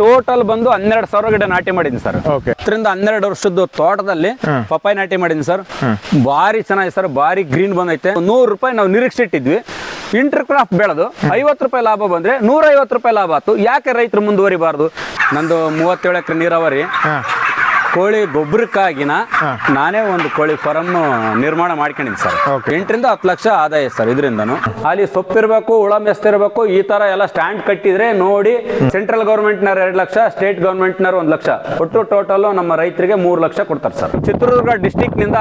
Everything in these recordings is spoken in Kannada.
ಟೋಟಲ್ ಬಂದು ಹನ್ನೆರಡು ಸಾವಿರ ಗಿಡ ನಾಟಿ ಮಾಡಿದ್ದೀನಿ ಸರ್. ಹತ್ತರಿಂದ ಹನ್ನೆರಡು ವರ್ಷದ ತೋಟದಲ್ಲಿ ಪಪ್ಪಾಯಿ ನಾಟಿ ಮಾಡಿದ್ದೀನಿ ಸರ್. ಭಾರಿ ಚೆನ್ನಾಗಿದೆ ಸರ್ ಭಾರಿ ಗ್ರೀನ್ ಬಂದೈತೆ. ನೂರು ರೂಪಾಯಿ ನಾವು ನಿರೀಕ್ಷೆ ಇಟ್ಟಿದ್ವಿ ಇಂಟರ್ ಕ್ರಾಫ್ಟ್ ಬೆಳೆದು ಐವತ್ತು ರೂಪಾಯಿ ಲಾಭ ಬಂದ್ರೆ ನೂರ ಐವತ್ತು ರೂಪಾಯಿ ಲಾಭ ಆಯ್ತು. ಯಾಕೆ ರೈತರು ಮುಂದುವರಿಬಾರ್ದು? ನಂದು ಮೂವತ್ತೇಳು ಎಕರೆ ನೀರಾವರಿ. ಕೋಳಿ ಗೊಬ್ಬರಕ್ಕಾಗಿನ ನಾನೇ ಒಂದು ಕೋಳಿ ಫಾರಮ್ ನಿರ್ಮಾಣ ಮಾಡ್ಕೊಂಡಿದ್ದೀನಿ ಸರ್. ಎಂಟರಿಂದ ಹತ್ತು ಲಕ್ಷ ಆದಾಯ ಸರ್ ಇದರಿಂದನು. ಅಲ್ಲಿ ಸೊಪ್ಪಿರಬೇಕು ಹುಳ ಮೆಸ್ತಿರ್ಬೇಕು ಈ ತರ ಎಲ್ಲ ಸ್ಟ್ಯಾಂಡ್ ಕಟ್ಟಿದ್ರೆ ನೋಡಿ ಸೆಂಟ್ರಲ್ ಗೌರ್ಮೆಂಟ್ನವ್ರು ಎರಡು ಲಕ್ಷ ಸ್ಟೇಟ್ ಗೌರ್ಮೆಂಟ್ನವ್ರು ಒಂದು ಲಕ್ಷ. ಒಟ್ಟು ಟೋಟಲ್ ನಮ್ಮ ರೈತರಿಗೆ ಮೂರು ಲಕ್ಷ ಕೊಡ್ತಾರೆ ಸರ್. ಚಿತ್ರದುರ್ಗ ಡಿಸ್ಟಿಕ್ನಿಂದ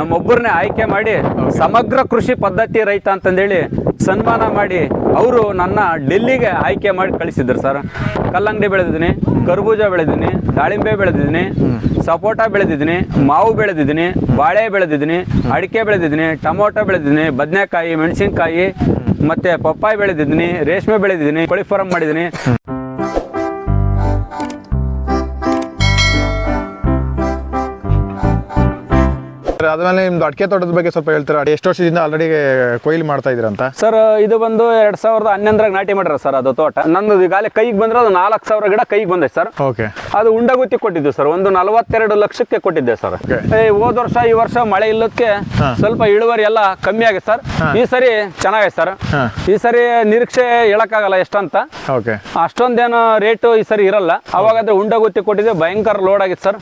ನಮ್ಮೊಬ್ಬರನ್ನೇ ಆಯ್ಕೆ ಮಾಡಿ ಸಮಗ್ರ ಕೃಷಿ ಪದ್ಧತಿ ರೈತ ಅಂತಂದೇಳಿ ಸನ್ಮಾನ ಮಾಡಿ ಅವರು ನನ್ನ ಡೆಲ್ಲಿಗೆ ಆಯ್ಕೆ ಮಾಡಿ ಕಳಿಸಿದ್ರು ಸರ್. ಕಲ್ಲಂಗಡಿ ಬೆಳೆದಿದ್ದೀನಿ, ಕರ್ಬೂಜ ಬೆಳೆದಿದ್ದೀನಿ, ದಾಳಿಂಬೆ ಬೆಳೆದಿದ್ದೀನಿ, ಸಪೋಟ ಬೆಳೆದಿದ್ದೀನಿ, ಮಾವು ಬೆಳೆದಿದ್ದೀನಿ, ಬಾಳೆ ಬೆಳೆದಿದ್ದೀನಿ, ಅಡಿಕೆ ಬೆಳೆದಿದ್ದೀನಿ, ಟೊಮೊಟೊ ಬೆಳೆದಿದ್ದೀನಿ, ಬದನೆಕಾಯಿ, ಮೆಣಸಿನ್ಕಾಯಿ, ಮತ್ತೆ ಪಪ್ಪಾಯಿ ಬೆಳೆದಿದ್ದೀನಿ, ರೇಷ್ಮೆ ಬೆಳೆದಿದ್ದೀನಿ ಕೋಳಿ ಫಾರಂ ಮಾಡಿದ್ದೀನಿ. ಆದ್ಮೇಲೆ ನಿಮ್ದು ಅಡಿಕೆ ತೋಟದ ಬಗ್ಗೆ ಸ್ವಲ್ಪ ಹೇಳ್ತೀರಾ? ಎಷ್ಟು ವರ್ಷದಿಂದ ಆಲ್ರೆಡಿ ಕೊಯ್ಲು ಮಾಡ್ತಾ ಇದ್ದೀರಂತ? ಸರ್ ಇದು ಬಂದು ಎರಡ್ ಸಾವಿರದ ಹನ್ನೊಂದರಾಗ ನಾಟಿ ಮಾಡ್ರ ಸರ್ ಅದು ತೋಟ. ನಂದು ಗಾಲಿ ಕೈಗೆ ಬಂದ್ರೆ ಅದು ನಾಲ್ಕು ಸಾವಿರ ಗಿಡ ಕೈಗೆ ಬಂದೈತೆ ಸರ್. ಓಕೆ. ಅದು ಉಂಡಗುತ್ತಿ ಕೊಟ್ಟಿದ್ದು ಸರ್ ಒಂದು ನಲವತ್ತೆರಡು ಲಕ್ಷಕ್ಕೆ ಕೊಟ್ಟಿದ್ದೆ ಸರ್. ಹೋದ ವರ್ಷ ಈ ವರ್ಷ ಮಳೆ ಇಲ್ಲದಕ್ಕೆ ಸ್ವಲ್ಪ ಇಳುವರಿ ಎಲ್ಲ ಕಮ್ಮಿ ಆಗಿದೆ ಸರ್. ಈ ಸರಿ ಚೆನ್ನಾಗಿದೆ ಸರ್. ಈ ಸರಿ ನಿರೀಕ್ಷೆ ಹೇಳಕ್ಕಾಗಲ್ಲ ಎಷ್ಟಂತ. ಓಕೆ. ಅಷ್ಟೊಂದೇನು ರೇಟ್ ಈ ಸರಿ ಇರಲ್ಲ. ಅವಾಗಾದ್ರೆ ಉಂಡಗುತ್ತಿ ಕೊಟ್ಟಿದ್ದೆ ಭಯಂಕರ ಲೋಡ್ ಆಗಿತ್ತು ಸರ್.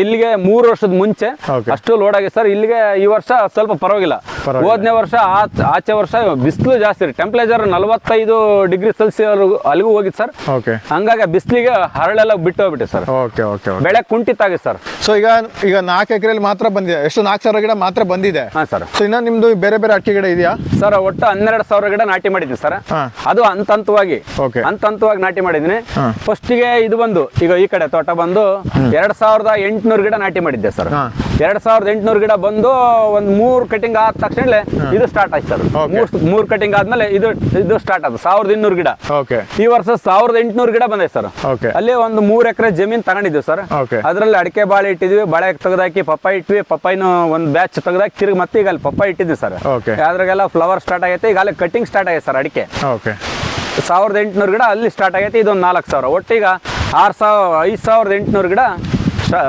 ಇಲ್ಲಿಗೆ ಮೂರು ವರ್ಷದ ಮುಂಚೆ ಅಷ್ಟು ಲೋಡ್ ಆಗಿದೆ ಸರ್. ಇಲ್ಲಿಗೆ ಈ ವರ್ಷ ಸ್ವಲ್ಪ ಪರವಾಗಿಲ್ಲ. ಹೋದನೇ ವರ್ಷ ಆಚ್- ಆಚೆ ವರ್ಷ ಬಿಸಿಲು ಜಾಸ್ತಿ ರೀ ಟೆಂಪ್ರೇಚರ್ ನಲವತ್ತೈದು ಡಿಗ್ರಿ ಸೆಲ್ಸಿಯಸ್ ಅಲ್ಲಿಗೂ ಹೋಗಿತ್ತು ಸರ್. ಹಂಗಾಗಿ ಬಿಸಿಲಿಗೆ ಹರಳೆಲ್ಲ ಬಿಟ್ಟು ಹೋಗ್ಬಿಟ್ಟೆ ಸರ್. ಓಕೆ ಓಕೆ ಬೆಳೆ ಕುಂಠಿತ ಆಗಿದೆ ಸರ್. ಸೊ ಈಗ ಈಗ ನಾಲ್ಕು ಎಕರೆಯಲ್ಲಿ ಮಾತ್ರ ಬಂದಿದೆ. ಎಷ್ಟು ನಾಲ್ಕು ಸಾವಿರ ಗಿಡ ಮಾತ್ರ ಬಂದಿದೆ. ಹಾ ಸರ್. ಸೊ ಇನ್ನ ನಿಮ್ದು ಬೇರೆ ಬೇರೆ ಅಕ್ಕಿ ಗಿಡ ಇದೆಯಾ? ಸರ್ ಒಟ್ಟು ಹನ್ನೆರಡು ಸಾವಿರ ಗಿಡ ನಾಟಿ ಮಾಡಿದ್ದೀನಿ ಸರ್. ಅದು ಹಂತ ಹಂತವಾಗಿ. ಹಂತ ಹಂತವಾಗಿ ನಾಟಿ ಮಾಡಿದ್ದೀನಿ. ಫಸ್ಟ್ ಫಸ್ಟಿಗೆ ಇದು ಬಂದು ಈಗ ಈ ಕಡೆ ತೋಟ ಬಂದು ಎರಡ್ ಸಾವಿರದ ಎಂಟುನೂರು ಗಿಡ ನಾಟಿ ಮಾಡಿದ್ದೆ ಸರ್. ಎರಡ್ ಸಾವಿರದ ಎಂಟುನೂರು ಗಿಡ ಬಂದು ಒಂದ್ ಮೂರ್ ಕಟಿಂಗ್ ಆದ ತಕ್ಷಣ ಇದು ಸ್ಟಾರ್ಟ್ ಆಯ್ತು ಸರ್. ಮೂರ್ ಮೂರ್ ಕಟಿಂಗ್ ಆದ್ಮೇಲೆ ಇದು ಇದು ಸ್ಟಾರ್ಟ್ ಆದ ಸಾವಿರದ ಇನ್ನೂರು ಗಿಡ. ಓಕೆ ಈ ವರ್ಷ ಸಾವಿರದ ಎಂಟುನೂರು ಗಿಡ ಬಂದೈತೆ ಸರ್. ಅಲ್ಲಿ ಒಂದು ಮೂರ್ ಎಕರೆ ಜಮೀನ್ ತಗೊಂಡಿದ್ವಿ ಸರ್. ಅದರಲ್ಲಿ ಅಡಿಕೆ ಬಾಳೆ ಇಟ್ಟಿದ್ವಿ ಬಾಳೆ ತೆಗೆದಾಕಿ ಪಪ್ಪಾಯಿ ಇಟ್ವಿ ಪಪ್ಪಾಯಿನ ಒಂದು ಬ್ಯಾಚ್ ತೆಗೆದಾಕಿ ತಿರುಗಿ ಮತ್ತೆ ಈಗ ಅಲ್ಲಿ ಪಪ್ಪಾಯಿ ಇಟ್ಟಿದ್ವಿ ಸರ್. ಅದ್ರಾಗೆಲ್ಲ ಫ್ಲವರ್ ಸ್ಟಾರ್ಟ್ ಆಗೈತೆ ಈಗ ಅಲ್ಲಿ ಕಟಿಂಗ್ ಸ್ಟಾರ್ಟ್ ಆಗೈತೆ ಸರ್ ಅಡಿಕೆ. ಓಕೆ ಸಾವಿರದ ಎಂಟುನೂರು ಗಿಡ ಅಲ್ಲಿ ಸ್ಟಾರ್ಟ್ ಆಗೈತೆ ಇದೊಂದು ನಾಲ್ಕು ಸಾವಿರ. ಒಟ್ಟೀಗ ಆರು ಸಾವಿರ ಐದು ಸಾವಿರದ ಎಂಟುನೂರು ಗಿಡ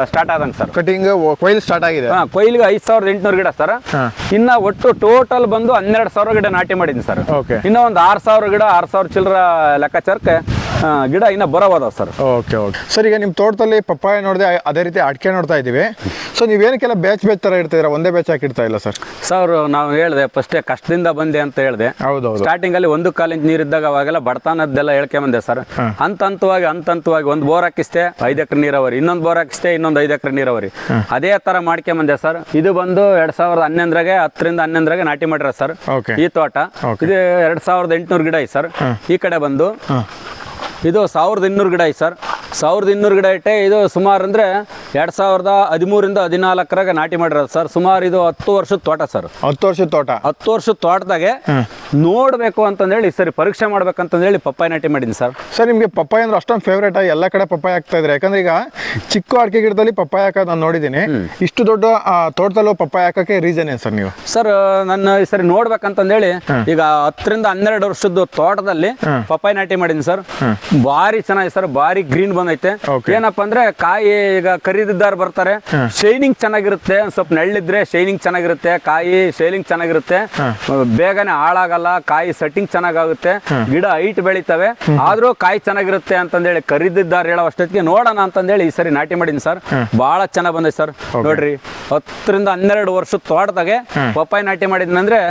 ಸ್ಟಾರ್ಟ್ ಆದಂಗೆ ಸರ್. ಕಟಿಂಗ್ ಕೊಯ್ಲು ಸ್ಟಾರ್ಟ್ ಆಗಿದೆ. ಹಾ ಕೊಯ್ಲಿಗೆ ಐದು ಸಾವಿರದ ಎಂಟುನೂರು ಗಿಡ ಸರ್. ಇನ್ನ ಒಟ್ಟು ಟೋಟಲ್ ಬಂದು ಹನ್ನೆರಡು ಸಾವಿರ ಗಿಡ ನಾಟಿ ಮಾಡಿದ್ದೀನಿ ಸರ್. ಇನ್ನ ಒಂದು ಆರು ಸಾವಿರ ಗಿಡ ಆರು ಸಾವಿರ ಚಿಲ್ಲರ ಲೆಕ್ಕಾಚಾರಕ್ಕೆ ಗಿಡ ಇನ್ನ ಬರಬಹುದು ಸರ್. Okay okay. ಸರ್ ಈಗ ನಿಮ್ಮ ತೋಟದಲ್ಲಿ ಪಪ್ಪಾಯ ನೋಡಿದೆ ಅದೇ ರೀತಿ ಅಡಿಕೆ ನೋಡ್ತಾ ಇದ್ದೀವಿ. ಸೊ ನೀವೇನಕ್ಕೆಲ್ಲ ಬ್ಯಾಚ್ ಬ್ಯಾಚ್ ಥರ ಇಡ್ತಿದ್ದೀರಾ? ಒಂದೇ ಬ್ಯಾಚ್ ಹಾಕಿಡ್ತಾ ಇಲ್ಲ ಸರ್. ಸರ್ ನಾವು ಹೇಳಿದೆ ಫಸ್ಟೇ ಕಷ್ಟದಿಂದ ಬಂದೆ ಅಂತ ಹೇಳಿದೆ. ಹೌದು ಸ್ಟಾರ್ಟಿಂಗ್ ಅಲ್ಲಿ ಒಂದು ಕಾಲಿಂಚ್ ನೀರಿದ್ದಾಗ ಅವಾಗೆಲ್ಲ ಬಡತನದ್ದೆಲ್ಲ ಹೇಳ್ಕೊಂಬಂದೆ ಸರ್. ಹಂತ ಹಂತವಾಗಿ ಹಂತ ಹಂತವಾಗಿ ಒಂದು ಬೋರ್ ಹಾಕಿಸ್ತೆ ಐದು ಎಕರೆ ನೀರಾವರಿ ಇನ್ನೊಂದು ಬೋರ್ ಹಾಕಿಸ್ತೆ ಇನ್ನೊಂದು ಐದು ಎಕರೆ ನೀರಾವರಿ ಅದೇ ತರ ಮಾಡ್ಕೊಂಬಂದೆ ಸರ್. ಇದು ಬಂದು ಎರಡ್ ಸಾವಿರದ ಹನ್ನೊಂದರಾಗೆ ಹತ್ತರಿಂದ ಹನ್ನೊಂದರಾಗೆ ನಾಟಿ ಮಾಡಿರ ಸರ್. ಈ ತೋಟ. ಇದು ಎರಡ್ ಸಾವಿರದ ಎಂಟುನೂರು ಗಿಡ ಐತೆ ಸರ್. ಈ ಕಡೆ ಬಂದು ಇದು ಸಾವಿರದ ಇನ್ನೂರು ಗಿಡ ಐತೆ ಸರ್. ಸಾವಿರದ ಇನ್ನೂರು ಗಿಡ ಇಟ್ಟೆ ಇದು ಸುಮಾರು ಅಂದರೆ ಎರಡು ಸಾವಿರದ ಹದಿಮೂರಿಂದ ಹದಿನಾಲ್ಕರಾಗ ನಾಟಿ ಮಾಡಿರೋದು ಸರ್. ಸುಮಾರು ಇದು ಹತ್ತು ವರ್ಷದ ತೋಟ ಸರ್. ಹತ್ತು ವರ್ಷದ ತೋಟ? ಹತ್ತು ವರ್ಷದ ತೋಟದಾಗೆ ನೋಡಬೇಕು ಅಂತಂದೇಳಿ ಈ ಸರಿ ಪರೀಕ್ಷೆ ಮಾಡ್ಬೇಕಂತಂದೇಳಿ ಪಪ್ಪಾಯಿ ನಾಟಿ ಮಾಡಿದ್ದೀನಿ ಸರ್. ಸರ್ ನಿಮಗೆ ಪಪ್ಪಾಯ ಅಂದ್ರೆ ಅಷ್ಟೊಂದು ಫೇವ್ರೇಟ್ ಆಗಿ ಎಲ್ಲ ಕಡೆ ಪಪ್ಪಾಯ ಆಗ್ತಾ ಇದ್ರೆ ಯಾಕಂದ್ರೆ ಈಗ ಚಿಕ್ಕ ಅಡಿಕೆ ಗಿಡದಲ್ಲಿ ಪಪ್ಪಾಯಿ ಹಾಕೋದು ನಾನು ನೋಡಿದ್ದೀನಿ. ಇಷ್ಟು ದೊಡ್ಡ ತೋಟದಲ್ಲೂ ಪಪ್ಪಾಯ ಹಾಕೋಕೆ ರೀಸನ್ ಏನು ಸರ್ ನೀವು? ಸರ್ ನನ್ನ ಈ ಸರಿ ನೋಡ್ಬೇಕಂತಂದೇಳಿ ಈಗ ಹತ್ತರಿಂದ ಹನ್ನೆರಡು ವರ್ಷದ ತೋಟದಲ್ಲಿ ಪಪ್ಪಾಯಿ ನಾಟಿ ಮಾಡಿದ್ದೀನಿ ಸರ್. ಭಾರಿ ಚೆನ್ನಾಗಿ ಸರ್ ಭಾರಿ ಗ್ರೀನ್ ಬಂದೈತೆ. ಏನಪ್ಪಾ ಅಂದ್ರೆ ಕಾಯಿ ಈಗ ಖರೀದಿದಾರ್ ಬರ್ತಾರೆ. ಶೈನಿಂಗ್ ಚೆನ್ನಾಗಿರುತ್ತೆ ಸ್ವಲ್ಪ ನೆಳ್ಳಿದ್ರೆ ಶೈನಿಂಗ್ ಚೆನ್ನಾಗಿರುತ್ತೆ ಕಾಯಿ ಶೈನಿಂಗ್ ಚೆನ್ನಾಗಿರುತ್ತೆ. ಬೇಗನೆ ಹಾಳಾಗಲ್ಲ ಕಾಯಿ ಸೆಟ್ಟಿಂಗ್ ಚೆನ್ನಾಗಾಗುತ್ತೆ ಗಿಡ ಹೈಟ್ ಬೆಳಿತವೆ. ಆದ್ರೂ ಕಾಯಿ ಚೆನ್ನಾಗಿರುತ್ತೆ ಅಂತಂದೇಳಿ ಖರೀದಿದಾರ್ ಹೇಳೋ ಅಷ್ಟೊತ್ತಿಗೆ ನೋಡೋಣ ಅಂತಂದೇಳಿ ಈ ಸರಿ ನಾಟಿ ಮಾಡಿನಿ ಸರ್. ಬಹಳ ಚೆನ್ನಾಗ್ ಬಂದೈತೆ ಸರ್. ನೋಡ್ರಿ ಹತ್ತರಿಂದ ಹನ್ನೆರಡು ವರ್ಷ ತೋಟದಾಗೆ ಪಪ್ಪಾಯಿ ನಾಟಿ ಮಾಡಿದ್ನಂದ್ರೆ